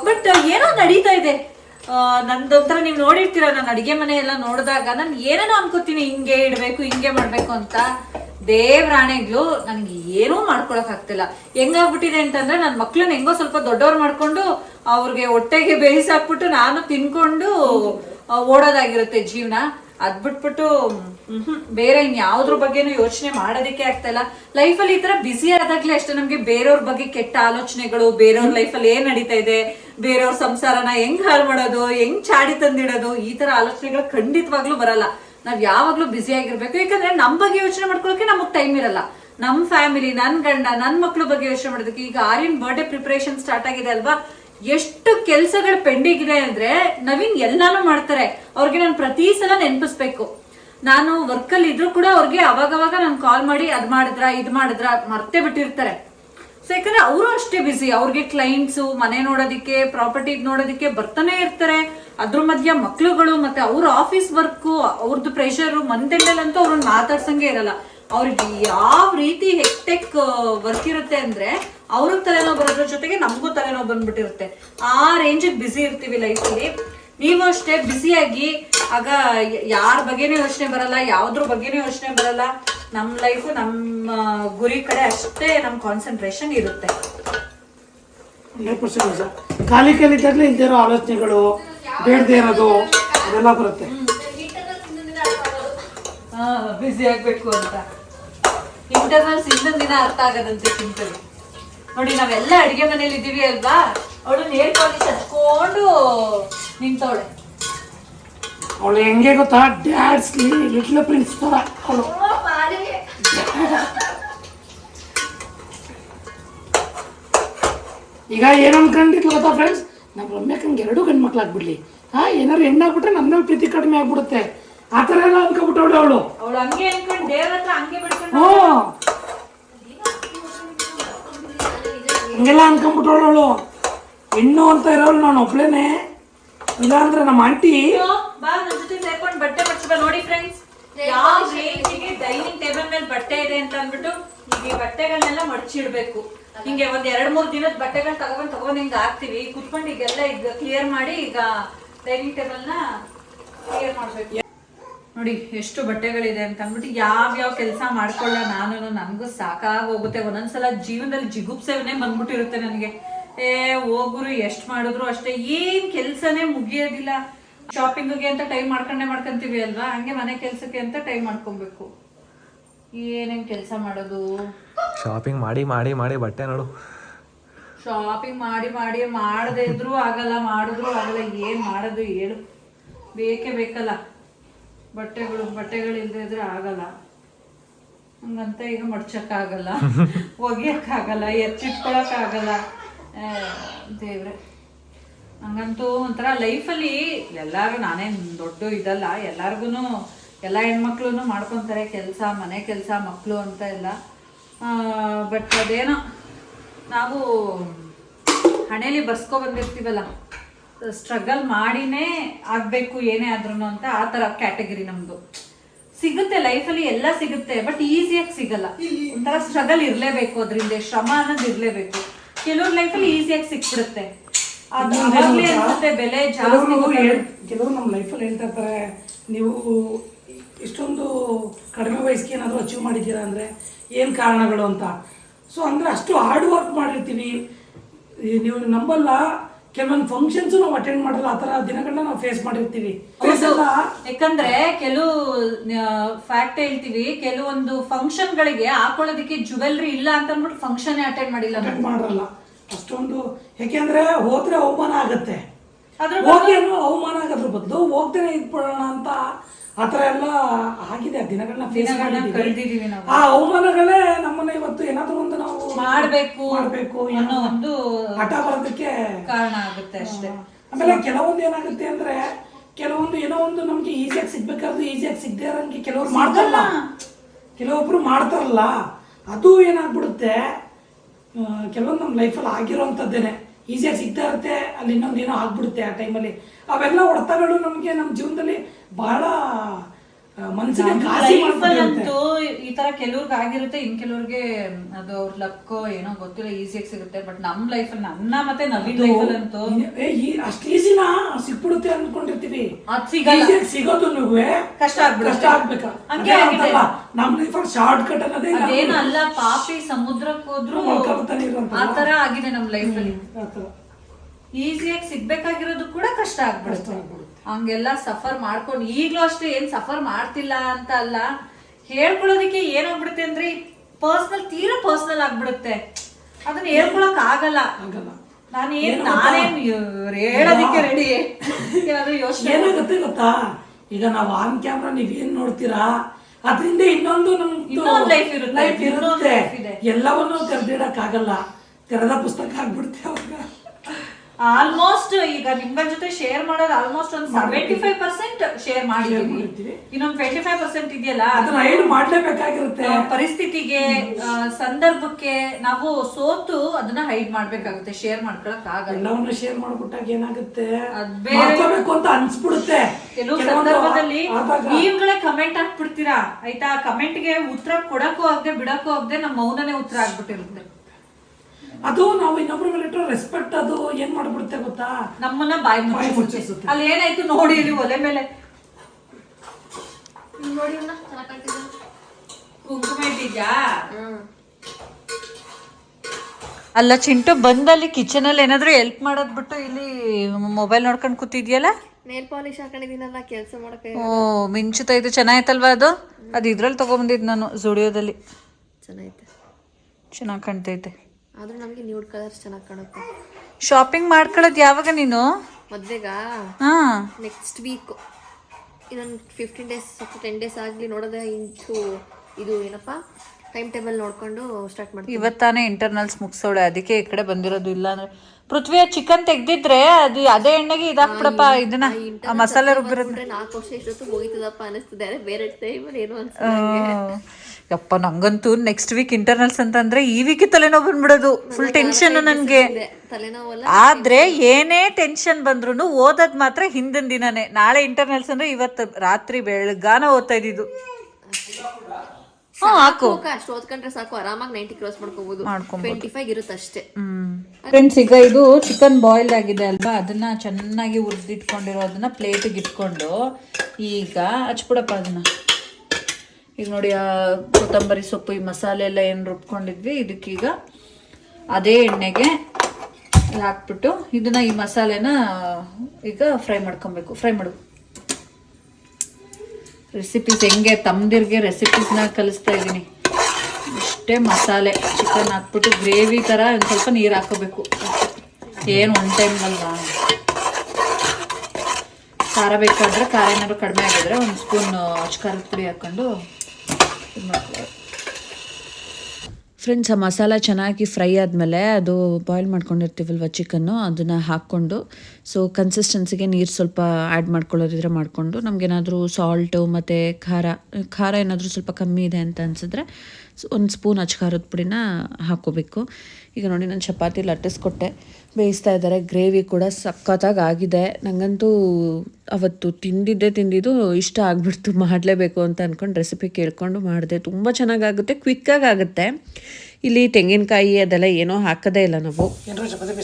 ಬಟ್ ಏನೋ ನಡೀತಾ ಇದೆ. ನಂದೊಂಥರ ನೀವು ನೋಡಿರ್ತೀರ, ನಾನು ಅಡುಗೆ ಮನೆ ಎಲ್ಲ ನೋಡಿದಾಗ. ನಾನು ಏನೇನೋ ಅನ್ಕೋತೀನಿ. ಹಿಂಗೆ ಇಡಬೇಕು, ಹಿಂಗೆ ಮಾಡಬೇಕು ಅಂತ. ದೇವ್ರಾಣೆಗಳು ನನಗೆ ಏನೂ ಮಾಡ್ಕೊಳಕ್ ಆಗ್ತಿಲ್ಲ ಹೆಂಗಾಗ್ಬಿಟ್ಟಿದೆ ಅಂತಂದ್ರೆ ನನ್ನ ಮಕ್ಳನ್ನ ಹೆಂಗೋ ಸ್ವಲ್ಪ ದೊಡ್ಡವ್ರು ಮಾಡ್ಕೊಂಡು ಅವ್ರಿಗೆ ಹೊಟ್ಟೆಗೆ ಬೇಯಿಸಾಕ್ಬಿಟ್ಟು ನಾನು ತಿನ್ಕೊಂಡು ಓಡೋದಾಗಿರುತ್ತೆ ಜೀವನ. ಅದ್ ಬಿಟ್ಬಿಟ್ಟು ಹ್ಮ್ ಬೇರೆ ಇನ್ಯಾವ್ದ್ರ ಬಗ್ಗೆನೂ ಯೋಚನೆ ಮಾಡೋದಕ್ಕೆ ಆಗ್ತಾ ಇಲ್ಲ ಲೈಫಲ್ಲಿ ಈ ತರ ಬಿಸಿ ಆದಾಗ್ಲೇ ಅಷ್ಟೇ ನಮ್ಗೆ ಬೇರೆಯವ್ರ ಬಗ್ಗೆ ಕೆಟ್ಟ ಆಲೋಚನೆಗಳು ಬೇರೆಯವ್ರ ಲೈಫಲ್ಲಿ ಏನ್ ನಡೀತಾ ಇದೆ ಬೇರೆಯವ್ರ ಸಂಸಾರನ ಹೆಂಗ್ ಹಾಳು ಮಾಡೋದು ಹೆಂಗ್ ಚಾಡಿ ತಂದಿಡೋದು ಈ ತರ ಆಲೋಚನೆಗಳು ಖಂಡಿತವಾಗ್ಲೂ ಬರಲ್ಲ. ನಾವ್ ಯಾವಾಗ್ಲೂ ಆಗಿರ್ಬೇಕು. ಯಾಕಂದ್ರೆ ನಮ್ ಬಗ್ಗೆ ಯೋಚನೆ ಮಾಡ್ಕೊಳಕ್ಕೆ ನಮಗೆ ಟೈಮ್ ಇರಲ್ಲ. ನಮ್ ಫ್ಯಾಮಿಲಿ ನನ್ನ ಗಂಡ, ನನ್ ಮಕ್ಳ ಬಗ್ಗೆ ಯೋಚನೆ ಮಾಡೋದಕ್ಕೆ ಈಗ ಆರ್ಯನ್ ಬರ್ಡೇ ಪ್ರಿಪರೇಷನ್ ಸ್ಟಾರ್ಟ್ ಆಗಿದೆ ಅಲ್ವಾ? ಎಷ್ಟು ಕೆಲಸಗಳು ಪೆಂಡಿಂಗ್ ಇದೆ ಅಂದ್ರೆ ನವೀನ್ ಎಲ್ಲಾನು ಮಾಡ್ತಾರೆ. ಅವ್ರಿಗೆ ನಾನು ಪ್ರತಿ ಸಲ ನೆನಪಿಸ್ಬೇಕು. ನಾನು ವರ್ಕಲ್ಲಿ ಇದ್ರು ಕೂಡ ಅವ್ರಿಗೆ ಅವಾಗವಾಗ ನಾನು ಕಾಲ್ ಮಾಡಿ ಅದ್ ಮಾಡಿದ್ರ, ಇದ್ ಮಾಡಿದ್ರ ಮರ್ತೇ ಬಿಟ್ಟಿರ್ತಾರೆ. ಸೊ ಯಾಕಂದ್ರೆ ಅವರು ಅಷ್ಟೇ ಬಿಸಿ ಅವ್ರಿಗೆ ಕ್ಲೈಂಟ್ಸು ಮನೆ ನೋಡೋದಿಕ್ಕೆ ಪ್ರಾಪರ್ಟಿ ನೋಡೋದಿಕ್ಕೆ ಬರ್ತಾನೆ ಇರ್ತಾರೆ. ಅದ್ರ ಮಧ್ಯ ಮಕ್ಳುಗಳು ಮತ್ತೆ ಅವ್ರ ಆಫೀಸ್ ವರ್ಕು ಅವ್ರದ್ದು ಪ್ರೆಷರು ಮಂತೆಂಡಲ್ಲಂತೂ ಅವ್ರನ್ನ ಮಾತಾಡ್ಸಂಗೆ ಇರಲ್ಲ. ಅವ್ರಿಗೆ ಯಾವ ರೀತಿ ಹೆಕ್ಟೆಕ್ ವರ್ಕ್ ಇರುತ್ತೆ ಅಂದ್ರೆ ಅವ್ರಿಗೆ ತಲೆನೋವು ಬರೋದ್ರ ಜೊತೆಗೆ ನಮಗೂ ತಲೆನೋವು ಬಂದ್ಬಿಟ್ಟಿರುತ್ತೆ. ಆ ರೇಂಜಿಗೆ ಬಿಸಿ ಇರ್ತೀವಿ ಲೈಫಲ್ಲಿ ನೀವು ಅಷ್ಟೇ ಬಿಸಿಯಾಗಿ ಆಗ ಯಾರ ಬಗ್ಗೆನೂ ಯೋಚನೆ ಬರಲ್ಲ, ಯಾವ್ದ್ರ ಬಗ್ಗೆನೂ ಯೋಚನೆ ಬರಲ್ಲ. ನಮ್ಮ ಲೈಫು ನಮ್ಮ ಗುರಿ ಕಡೆ ಅಷ್ಟೇ ನಮ್ಮ ಕಾನ್ಸಂಟ್ರೇಷನ್ ಇರುತ್ತೆ. ಹಂಡ್ರೆಡ್ ಪರ್ಸೆಂಟ್ ನಿಜ. ಖಾಲಿ ಇದ್ದಾಗಲೇ ಇಲ್ದಿರೋ ಆಲೋಚನೆಗಳು ಬೇಡದೇ ಇರೋದು ಅದೆಲ್ಲ ಬರುತ್ತೆ. ಬ್ಯುಸಿ ಆಗಬೇಕು ಅಂತ. ಇಂಟರ್ನಲ್ಸ್ ಇನ್ನೊಂದು ದಿನ ಅರ್ಥ ಆಗದಂತೆ ಸಿಂಪಲ್ ನೋಡಿ ನಾವೆಲ್ಲ ಅಡಿಗೆ ಮನೇಲಿ ಇದ್ದೀವಿ ಅಲ್ವಾ? ಅವಳು ನೇರ್ ಪಾಲಿಶ್ ಹಚ್ಕೊಂಡು ನಿಂತವಳೆ. ಅವಳು ಹೆಂಗೆ ಗೊತ್ತಾ? ಡ್ಯಾಡ್ಸ್ ಲಿಟ್ಲ್ ಪ್ರಿನ್ಸ್ ಥರ ಅವಳು. ಈಗ ಏನು ಅನ್ಕೊಂಡಿದ್ಲು ಗೊತ್ತಾ ಫ್ರೆಂಡ್ಸ್ ನಮ್ಮ ರಮ್ಯಕ್ಕಂಗೆ ಎರಡು ಗಂಡು ಮಕ್ಳು ಆಗ್ಬಿಡ್ಲಿ ಹಾ ಏನಾರು ಹೆಣ್ಣಾಗ್ಬಿಟ್ರೆ ನನ್ನ ಮೇಲೆ ಪ್ರೀತಿ ಕಡಿಮೆ ಆಗ್ಬಿಡುತ್ತೆ. ಆ ಥರ ಎಲ್ಲ ಅನ್ಕೊಬಿಟ್ಟವಳು ಅವಳು. ಹ್ಞೂ. ಹಂಗೆಲ್ಲ ಅನ್ಕೊಂಬಿಟ್ಟವಳು ಅವಳು. ಹೆಣ್ಣು ಅಂತ ಇರೋಳು ನಾನು ಒಬ್ಳೇನೆ. ಇಲ್ಲ ಅಂದ್ರೆ ನಮ್ಮ ಆಂಟಿ ಬಾ ಸೇರ್ಕೊಂಡು ಬಟ್ಟೆ ಬಾ ನೋಡಿ ಫ್ರೆಂಡ್ಸ್ ಯಾವ ರೇಂಜಿಗೆ ಡೈನಿಂಗ್ ಟೇಬಲ್ ಮೇಲೆ ಬಟ್ಟೆ ಇದೆ ಅಂತ ಅಂದ್ಬಿಟ್ಟು ಈಗ ಬಟ್ಟೆಗಳನ್ನೆಲ್ಲ ಮಡಚಿಡ್ಬೇಕು. ಹಿಂಗೆ ಒಂದ್ ಎರಡ್ ಮೂರ್ ದಿನದ ಬಟ್ಟೆಗಳು ತಗೊಂಡ್ ತಗೊಂಡ್ ಹಿಂಗ ಹಾಕ್ತಿವಿ. ಕುತ್ಕೊಂಡು ಈಗೆಲ್ಲ ಈಗ ಕ್ಲಿಯರ್ ಮಾಡಿ ಈಗ ಡೈನಿಂಗ್ ಟೇಬಲ್ನ ಕ್ಲಿಯರ್ ಮಾಡ್ಬೇಕು. ನೋಡಿ ಎಷ್ಟು ಬಟ್ಟೆಗಳಿದೆ ಅಂತ ಅಂದ್ಬಿಟ್ಟು ಯಾವ ಯಾವ ಕೆಲಸ ಮಾಡ್ಕೊಳ್ಳ ನಾನು ನನಗೂ ಸಾಕಾಗ್ ಹೋಗುತ್ತೆ. ಒಂದೊಂದ್ಸಲ ಜೀವನದಲ್ಲಿ ಜಿಗುಪ್ಸೆವನ್ನೇ ಬಂದ್ಬಿಟ್ಟಿರುತ್ತೆ ನನಗೆ. ಏ ಹೋಗುರು ಎಷ್ಟು ಮಾಡಿದ್ರು ಅಷ್ಟೇ. ಏನ್ ಕೆಲ್ಸನೇ ಮುಗಿಯೋದಿಲ್ಲ. ಶಾಪಿಂಗ್ಗೆ ಅಂತ ಟೈಮ್ ಮಾಡ್ಕೊಂಡೆ ಮಾಡ್ಕೊಂತೀವಿ ಅಲ್ವಾ? ಹಂಗೆ ಮನೆ ಕೆಲ್ಸಕ್ಕೆ ಅಂತ ಟೈಮ್ ಮಾಡ್ಕೊಬೇಕು. ಏನೇನ್ ಕೆಲಸ ಮಾಡೋದು? ಶಾಪಿಂಗ್ ಮಾಡಿ ಮಾಡಿ ಮಾಡಿ ಬಟ್ಟೆ ನೋಡು. ಶಾಪಿಂಗ್ ಮಾಡಿ ಮಾಡಿ ಮಾಡದೇ ಇದ್ರು ಆಗಲ್ಲ ಮಾಡಿದ್ರು ಆಗಲ್ಲ. ಏನ್ ಮಾಡೋದು ಹೇಳು. ಬೇಕೇ ಬೇಕಲ್ಲ. ಬಟ್ಟೆಗಳು ಬಟ್ಟೆಗಳು ಇಲ್ಲದೆ ಇದ್ರೆ ಆಗಲ್ಲ. ಹಂಗಂತ ಈಗ ಮಡ್ಚಕ್ಕಾಗಲ್ಲ. ಒಗಿಯಕ್ಕಾಗಲ್ಲ ಎತ್ತಿಟ್ಕೊಳಕ್ಕಾಗಲ್ಲ. ಆ, ದೇವ್ರೆ. ಹಂಗಂತೂ ಒಂಥರ ಲೈಫಲ್ಲಿ ಎಲ್ಲರೂ ನಾನೇನು ದೊಡ್ಡ ಇದಲ್ಲ ಎಲ್ಲರಿಗೂ ಎಲ್ಲ ಹೆಣ್ಮಕ್ಳು ಮಾಡ್ಕೊತಾರೆ, ಕೆಲಸ, ಮನೆ ಕೆಲಸ ಮಕ್ಕಳು ಅಂತ ಎಲ್ಲ. ಬಟ್ ಅದೇನೋ, ನಾವು ಹಣೆಯಲ್ಲಿ ಬರ್ಸ್ಕೊ ಬಂದಿರ್ತೀವಲ್ಲ ಸ್ಟ್ರಗಲ್ ಮಾಡಿನೇ ಆಗಬೇಕು ಏನೇ ಆದ್ರೂ ಅಂತ ಆ ಥರ ಕ್ಯಾಟಗರಿ ನಮ್ಮದು ಸಿಗುತ್ತೆ ಲೈಫಲ್ಲಿ ಎಲ್ಲ ಸಿಗುತ್ತೆ ಬಟ್ ಈಸಿಯಾಗಿ ಸಿಗಲ್ಲ. ಒಂಥರ ಸ್ಟ್ರಗಲ್ ಇರಲೇಬೇಕು, ಅದರಿಂದ ಶ್ರಮ ಅನ್ನೋದು ಇರಲೇಬೇಕು. ಕೆಲವ್ರ ಲೈಫಲ್ಲಿ ಈಸಿಯಾಗಿ ಸಿಕ್ಬಿಡುತ್ತೆ. ಅದು ಅವಾಗ್ಲೇ ಅನ್ಸುತ್ತೆ ಬೆಲೆ ಜಾಸ್ತಿ ಕೆಲವರು ಗೊತ್ತಾಗುತ್ತೆ. ಕೆಲವರು ನಮ್ಮ ಲೈಫಲ್ಲಿ ಹೇಳ್ತಾ ಇರ್ತಾರೆ ನೀವು ಇಷ್ಟೊಂದು ಕಡಿಮೆ ವಯಸ್ಸಿಗೆ ಏನಾದರೂ ಅಚೀವ್ ಮಾಡಿದ್ದೀರಾ ಅಂದರೆ ಏನು ಕಾರಣಗಳು ಅಂತ. ಸೊ ಅಂದರೆ ಅಷ್ಟು ಹಾರ್ಡ್ ವರ್ಕ್ ಮಾಡಿರ್ತೀವಿ. ಈ ನೀವು ನಂಬಲ್ಲ ಕೆಲವೊಂದು ಫಂಕ್ಷನ್ಸ್ ನಾವು ಅಟೆಂಡ್ ಮಾಡಲ್ಲ ಆ ತರ ದಿನಗಳನ್ನ ನಾವು ಫೇಸ್ ಮಾಡಿರ್ತೀವಿ. ಯಾಕಂದ್ರೆ ಕೆಲವು ಫ್ಯಾಕ್ಟ್ ಹೇಳ್ತೀವಿ ಕೆಲವೊಂದು ಫಂಕ್ಷನ್ ಗಳಿಗೆ ಹಾಕೊಳ್ಳೋದಕ್ಕೆ ಜುವೆಲ್ರಿ ಇಲ್ಲ ಅಂತ ಅಂದ್ಬಿಟ್ಟು ಫಂಕ್ಷನ್ ಅಟೆಂಡ್ ಮಾಡಿಲ್ಲ. ಅಟೆಂಡ್ ಮಾಡಲ್ಲ. ಅಷ್ಟೊಂದು ಯಾಕೆಂದ್ರೆ ಹೋದ್ರೆ ಅವಮಾನ ಆಗತ್ತೆ. ಅದ್ರ ಹೋಗಿ ಅವಮಾನ ಆಗೋದ್ರ ಬದಲು ಹೋಗ್ತೇನೆ ಇದ್ಬಿಡೋಣ ಅಂತ ಆ ಥರ ಎಲ್ಲ ಆಗಿದೆ ಆ ದಿನಗಳನ್ನ ಫೇಸ್ ಮಾಡಿದೀವಿ ನಾವು. ಆ ಅವಮಾನಗಳೇ ನಮ್ಮನ್ನ ಇವತ್ತು ಏನಾದರೂ ಒಂದು ನಾವು ಮಾಡಬೇಕು ಮಾಡಬೇಕು ಅನ್ನೋ ಒಂದು ಹಠ ಬರೋದಕ್ಕೆ ಕಾರಣ ಆಗುತ್ತೆ ಅಷ್ಟೇ. ಆಮೇಲೆ ಕೆಲವೊಂದು ಏನಾಗುತ್ತೆ ಅಂದ್ರೆ ಕೆಲವೊಂದು ಏನೋ ಒಂದು ನಮ್ಗೆ ಈಸಿಯಾಗಿ ಸಿಗ್ಬೇಕಾದ್ರೆ ಈಸಿಯಾಗಿ ಸಿಗದೆ ಇರೋಂಗೆ ಕೆಲವ್ರು ಮಾಡ್ತಾರಲ್ಲ. ಕೆಲವೊಬ್ರು ಮಾಡ್ತಾರಲ್ಲ. ಅದು ಏನಾಗ್ಬಿಡುತ್ತೆ ಕೆಲವೊಂದು ನಮ್ಮ ಲೈಫಲ್ಲಿ ಆಗಿರೋಂಥದ್ದೇನೆ. ಈಸಿಯಾಗಿ ಸಿಗ್ತಾ ಇರುತ್ತೆ ಅಲ್ಲಿ ಇನ್ನೊಂದು ಏನೋ ಆಗ್ಬಿಡುತ್ತೆ ಆ ಟೈಮಲ್ಲಿ ಅವೆಲ್ಲ ಹೊಡೆತಗಳು ನಮಗೆ ನಮ್ಮ ಜೀವನದಲ್ಲಿ ಬಹಳ ಮನ್ಸಿಗೆ ಘಾಸಿ ಮಾಡ್ಬಿಟ್ಟಿರುತ್ತೆ ಅಂತೂ ಈ ತರ ಕೆಲವ್ರಿಗೆ ಆಗಿರುತ್ತೆ ಇನ್ ಕೆಲವ್ರಿಗೆ ಅದು ಅವ್ರ ಲಕ್ಕೋ ಏನೋ ಗೊತ್ತಿಲ್ಲ ಈಸಿಯಾಗಿ ಸಿಗುತ್ತೆ ಬಟ್ ನಮ್ ಲೈಫ್ ನನ್ನ ಮತ್ತೆ ನವೀನ್ ಲೈಫ್ ಅಂತೂ ಏ, ಈ- ಅಷ್ಟು ಈಸಿನ ಸಿಕ್ಬಿಡುತ್ತೆ ಅನ್ಕೊಂಡಿರ್ತೀವಿ ಅದ್ ಸಿಗಲ್ಲ ಈಸಿಯಾಗಿ ಸಿಗೋದು ಕಷ್ಟ ಆಗ್ಬಿಡುತ್ತೆ. ಕಷ್ಟ ಆಗ್ಬೇಕಾ ಹಂಗೆ ಆಗಿದೆ. ಅಂತಲ್ಲ, ಲೈಫ್ ಶಾರ್ಟ್ ಕಟ್ ಅನ್ನೋದೇ ಇಲ್ಲ. ಅದೇನು ಅಲ್ಲ ಪಾಪಿ ಸಮುದ್ರಕ್ಕೆ ಹೋದ್ರು ಆತರ. ಆ ತರ ಆಗಿದೆ ನಮ್ ಲೈಫ್ ಅಲ್ಲಿ ಆ ಥರ. ಈಸಿಯಾಗಿ ಸಿಗ್ಬೇಕಾಗಿರೋದು ಕೂಡ ಕಷ್ಟ ಆಗ್ಬಿಡುತ್ತೆ ಆಗ್ಬಿಡುತ್ತೆ. ಹಂಗೆಲ್ಲ ಸಫರ್ ಮಾಡ್ಕೊಂಡು ಈಗ್ಲೂ ಅಷ್ಟೇ ಏನ್ ಸಫರ್ ಮಾಡ್ತಿಲ್ಲ ಅಂತ ಅಲ್ಲ ಹೇಳ್ಕೊಳ್ಳೋದಕ್ಕೆ ಏನಾಗ್ಬಿಡುತ್ತೆ ಅಂದ್ರೆ ಪರ್ಸನಲ್ ತೀರಾ ಪರ್ಸನಲ್ ಆಗ್ಬಿಡುತ್ತೆ. ಅದನ್ನ ಹೇಳ್ಕೊಳಕ್ ಆಗಲ್ಲ. ನಾನೇನ್ ಇವ್ರ್ ಹೇಳೋದಿಕ್ಕೆ ರೆಡಿ ಯೋಚನೆ ಏನಾಗುತ್ತೆ ಗೊತ್ತಾ? ಈಗ ನಾವು ಆನ್ ಕ್ಯಾಮ್ರಾ ನೀವೇನ್ ನೋಡ್ತೀರಾ? ಅದರಿಂದ ಇನ್ನೊಂದು ನಮ್ಗೆ ಲೈಫ್ ಇರುತ್ತೆ. ಲೈಫ್ ಇರುತ್ತೆ. ಎಲ್ಲವನ್ನೂ ತೆರೆದಿಡಕ್ ಆಗಲ್ಲ. ತೆರೆದ ಪುಸ್ತಕ ಆಗ್ಬಿಡುತ್ತೆ ಅವಾಗ. ಆಲ್ಮೋಸ್ಟ್ ಈಗ ನಿಮ್ಗಳ ಜೊತೆ ಶೇರ್ ಮಾಡೋದು ಆಲ್ಮೋಸ್ಟ್ ಒಂದು ಸೆವೆಂಟಿ ಫೈವ್ ಪರ್ಸೆಂಟ್ ಶೇರ್ ಮಾಡಿದೀವಿ. ಇನ್ನೊಂದು ಟ್ವೆಂಟಿ ಫೈವ್ ಪರ್ಸೆಂಟ್ ಇದೆಯಲ್ಲ ಅದನ್ನ ಮಾಡ್ಲೇಬೇಕಾಗಿರುತ್ತೆ. ಪರಿಸ್ಥಿತಿಗೆ ಸಂದರ್ಭಕ್ಕೆ ನಾವು ಸೋತು ಅದನ್ನ ಹೈಡ್ ಮಾಡ್ಬೇಕಾಗುತ್ತೆ ಶೇರ್ ಮಾಡ್ಕೊಳಕ್ ಆಗಲ್ಲ. ಎಲ್ಲವನ್ನ ಶೇರ್ ಮಾಡ್ಬಿಟ್ಟಾಗ ಏನಾಗುತ್ತೆ? ಅದ್ ಬೇರೆ- ಮಾಡ್ಕೋಬೇಕು ಅಂತ ಅನ್ಸ್ಬಿಡುತ್ತೆ. ಕೆಲವು ಸಂದರ್ಭದಲ್ಲಿ ನೀವುಗಳೇ ಕಮೆಂಟ್ ಹಾಕ್ಬಿಡ್ತೀರಾ? ಆಯ್ತಾ? ಕಮೆಂಟ್ಗೆ ಉತ್ತರ ಕೊಡಕ್ಕೂ ಆಗದೆ ಬಿಡಕ್ಕೂ ಆಗದೆ ನಮ್ಮ ಮೌನನೇ ಉತ್ತರ ಆಗ್ಬಿಟ್ಟಿರುತ್ತೆ. ಅದು ನಾವು ಇನ್ನೊಬ್ರ ಮೇಲೆ ಇಟ್ಟರೆ ರೆಸ್ಪೆಕ್ಟ್ ಅದು ಏನ್ ಮಾಡ್ಬಿಡುತ್ತೆ ಗೊತ್ತಾ? ನಮ್ಮನ್ನ ಬಾಯಿ ಬಾಯಿ ಮುಚ್ಚಿಸುತ್ತೆ ಮುಚ್ಚಿಸುತ್ತೆ. ಅಲ್ಲಿ ಏನಾಯ್ತು ನೋಡಿ ಇಲ್ಲಿ ಒಲೆ ಮೇಲೆ. ನೋಡಿ ಚೆನ್ನಾಗ್. ಕುಂಕುಮ ಇಟ್ಟಿದ್ಯಾ? ಅಲ್ಲ ಚಿಂಟು ಬಂದಲ್ಲಿ ಕಿಚನ್ ಅಲ್ಲಿ ಏನಾದ್ರೂ ಹೆಲ್ಪ್ ಮಾಡೋದ್ ಬಿಟ್ಟು ಇಲ್ಲಿ ಮೊಬೈಲ್ ನೋಡ್ಕೊಂಡು ಕೂತಿದ್ಯಲ್ಲ? ನೇಲ್ ಪಾಲಿಶ್ ಹಾಕೊಂಡಿದ್ದೀನಲ್ಲ ಕೆಲಸ ಮಾಡಕ್ಕೆ. ಓ ಮಿಂಚುತ್ತೈತೆ ಚೆನ್ನಾಯ್ತಲ್ವಾ ಅದು? ಅದು ಇದ್ರಲ್ಲಿ ತಗೊಂಬಂದಿದ್ದು ನಾನು ಜುಡಿಯೋದಲ್ಲಿ ಚೆನ್ನಾಗೈತೆ. ಚೆನ್ನಾಗಿ ಕಾಣ್ತೈತೆ. ಆದ್ರೂ ನಮ್ಗೆ ನ್ಯೂಡ್ ಕಲರ್ಸ್ ಚೆನ್ನಾಗಿ ಕಾಣುತ್ತೆ. ಶಾಪಿಂಗ್ ಮಾಡ್ಕೊಳ್ಳೋದು ಯಾವಾಗ ನೀನು? ಮದ್ವೆಗ? ಹಾ. ನೆಕ್ಸ್ಟ್ ವೀಕ್ ಇನ್ನೊಂದು ಫಿಫ್ಟೀನ್ ಡೇಸ್ ಟೆನ್ ಡೇಸ್ ಆಗಲಿ ನೋಡೋದೆ ಇಂಚು ಇದು ಏನಪ್ಪ? ಟೈಮ್ ಟೇಬಲ್ ನೋಡ್ಕೊಂಡು ಸ್ಟಾರ್ಟ್ ಮಾಡ್ತೀವಿ ಇವತ್ತಾನೆ ಇಂಟರ್ನಲ್ಸ್ ಮುಗಿಸೋಳೆ. ಅದಕ್ಕೆ ಈ ಕಡೆ ಬಂದಿರೋದು ಇಲ್ಲ ಅಂದ್ರೆ. ಪೃಥ್ವಿಯ ಚಿಕನ್ ತೆಗ್ದಿದ್ರೆ ಅದು ಅದೇ ಎಣ್ಣೆಗೆ ಇದಾಕ್ಬಿಡಪ್ಪ ಇದನ್ನ. ಆ ಮಸಾಲೆ ರುಬ್ಬಿರೋದು ನಾಲ್ಕು ವರ್ಷ ಇಷ್ಟೊತ್ತು ಹೋಗಿತ್ತದಪ್ಪ ಅನಿಸ್ತದೆ ಬೇರೆ ಟೈಮಲ್ಲಿ ಏನು ಅನ್ಸುತ್ತೆ ಯಪ್ಪ ನಂಗಂತೂ ನೆಕ್ಸ್ಟ್ ವೀಕ್ ಇಂಟರ್ನಲ್ಸ್ ಅಂತಂದ್ರೆ ಈ ವೀಕ್ ತಲೆನೋವು ಬಂದ್ಬಿಡೋದು. ಫುಲ್ ಟೆನ್ಷನ್ ನನ್ಗೆ. ಆದ್ರೆ ಏನೇ ಟೆನ್ಷನ್ ಬಂದ್ರು ಓದೋದ್ ಮಾತ್ರ ಹಿಂದಿನ ದಿನನೇ. ನಾಳೆ ಇಂಟರ್ನಲ್ಸ್ ಅಂದ್ರೆ ಇವತ್ತು ರಾತ್ರಿ ಬೆಳಗಾನ ಓದ್ತಾ ಇದ್ದಿದ್ದು. ಹ್ಮ್ ಹಾಕು. ಅಷ್ಟು ಓದ್ಕೊಂಡ್ರೆ ಸಾಕು. ಆರಾಮಾಗಿ ನೈಂಟಿ ಕ್ರಾಸ್ ಮಾಡ್ಕೋಬಹುದು. ಟ್ವೆಂಟಿ ಫೈವ್ ಇರುತ್ತೆ ಅಷ್ಟೇ. ಫ್ರೆಂಡ್ಸ್ ಈಗ ಇದು ಚಿಕನ್ ಬಾಯ್ಲ್ಡ್ ಆಗಿದೆ ಅಲ್ವಾ? ಅದನ್ನ ಚೆನ್ನಾಗಿ ಹುರಿದಿಟ್ಕೊಂಡಿರೋದನ್ನ ಪ್ಲೇಟಿಗೆ ಇಟ್ಕೊಂಡು ಈಗ ಹಚ್ಬಿಡಪ್ಪ ಅದನ್ನ. ಈಗ ನೋಡಿ ಕೊತ್ತಂಬರಿ ಸೊಪ್ಪು, ಈ ಮಸಾಲೆ ಎಲ್ಲ ಏನು ರುಬ್ಕೊಂಡಿದ್ವಿ ಇದಕ್ಕೀಗ ಅದೇ ಎಣ್ಣೆಗೆ ಹಾಕ್ಬಿಟ್ಟು ಇದನ್ನ ಈ ಮಸಾಲೆನ ಈಗ ಫ್ರೈ ಮಾಡ್ಕೊಬೇಕು. ಫ್ರೈ ಮಾಡು. ರೆಸಿಪೀಸ್ ಹೆಂಗೆ ತಮ್ಮದಿರ್ಗೆ ರೆಸಿಪೀಸ್ನ ಕಲಿಸ್ತಾ ಇದ್ದೀನಿ ಇಷ್ಟೇ ಮಸಾಲೆ ಚಿಕನ್ ಹಾಕ್ಬಿಟ್ಟು ಗ್ರೇವಿ ಥರ ಒಂದು ಸ್ವಲ್ಪ ನೀರು ಹಾಕೋಬೇಕು. ಏನು ಒನ್ ಟೈಮ್ ಅಲ್ಲ ಖಾರ ಬೇಕಾದರೆ ಖಾರ ಏನಾದ್ರು ಕಡಿಮೆ ಆಗಿದ್ರೆ ಒಂದು ಸ್ಪೂನ್ ಖಾರದ ಪುಡಿ ಹಾಕ್ಕೊಂಡು ಫ್ರೆಂಡ್ಸ್ ಆ ಮಸಾಲ ಚೆನ್ನಾಗಿ ಫ್ರೈ ಆದಮೇಲೆ ಅದು ಬಾಯ್ಲ್ ಮಾಡ್ಕೊಂಡಿರ್ತೀವಲ್ವ ಚಿಕನ್ನು ಅದನ್ನು ಹಾಕ್ಕೊಂಡು ಸೊ ಕನ್ಸಿಸ್ಟೆನ್ಸಿಗೆ ನೀರು ಸ್ವಲ್ಪ ಆ್ಯಡ್ ಮಾಡ್ಕೊಳ್ಳೋದಿದ್ರೆ ಮಾಡಿಕೊಂಡು, ನಮಗೇನಾದರೂ ಸಾಲ್ಟು ಮತ್ತು ಖಾರ ಖಾರ ಏನಾದರೂ ಸ್ವಲ್ಪ ಕಮ್ಮಿ ಇದೆ ಅಂತ ಅನಿಸಿದ್ರೆ ಒಂದು ಸ್ಪೂನ್ ಅಚ್ಚ ಖಾರದ ಪುಡಿನ ಹಾಕ್ಕೋಬೇಕು. ಈಗ ನೋಡಿ, ನಾನು ಚಪಾತಿ ಲಟ್ಟಿಸ್ಕೊಟ್ಟೆ. ಬೇಯಿಸ್ತಾ ಇದ್ದಾರೆ. ಗ್ರೇವಿ ಕೂಡ ಸಖತ್ತಾಗಿ ಆಗಿದೆ. ನನಗಂತೂ ಅವತ್ತು ತಿಂದಿದ್ದೆ ತಿಂದಿದ್ದು ಇಷ್ಟ ಆಗಿಬಿಡ್ತು. ಮಾಡಲೇಬೇಕು ಅಂತ ಅಂದ್ಕೊಂಡು ರೆಸಿಪಿ ಕೇಳ್ಕೊಂಡು ಮಾಡಿದೆ. ತುಂಬ ಚೆನ್ನಾಗಾಗುತ್ತೆ ಕ್ವಿಕ್ಕಾಗಿ ಆಗುತ್ತೆ. ಇಲ್ಲಿ ತೆಂಗಿನಕಾಯಿ ಅದೆಲ್ಲ ಏನೋ ಹಾಕೋದೇ ಇಲ್ಲ ನಾವು. ಚಪಾತಿ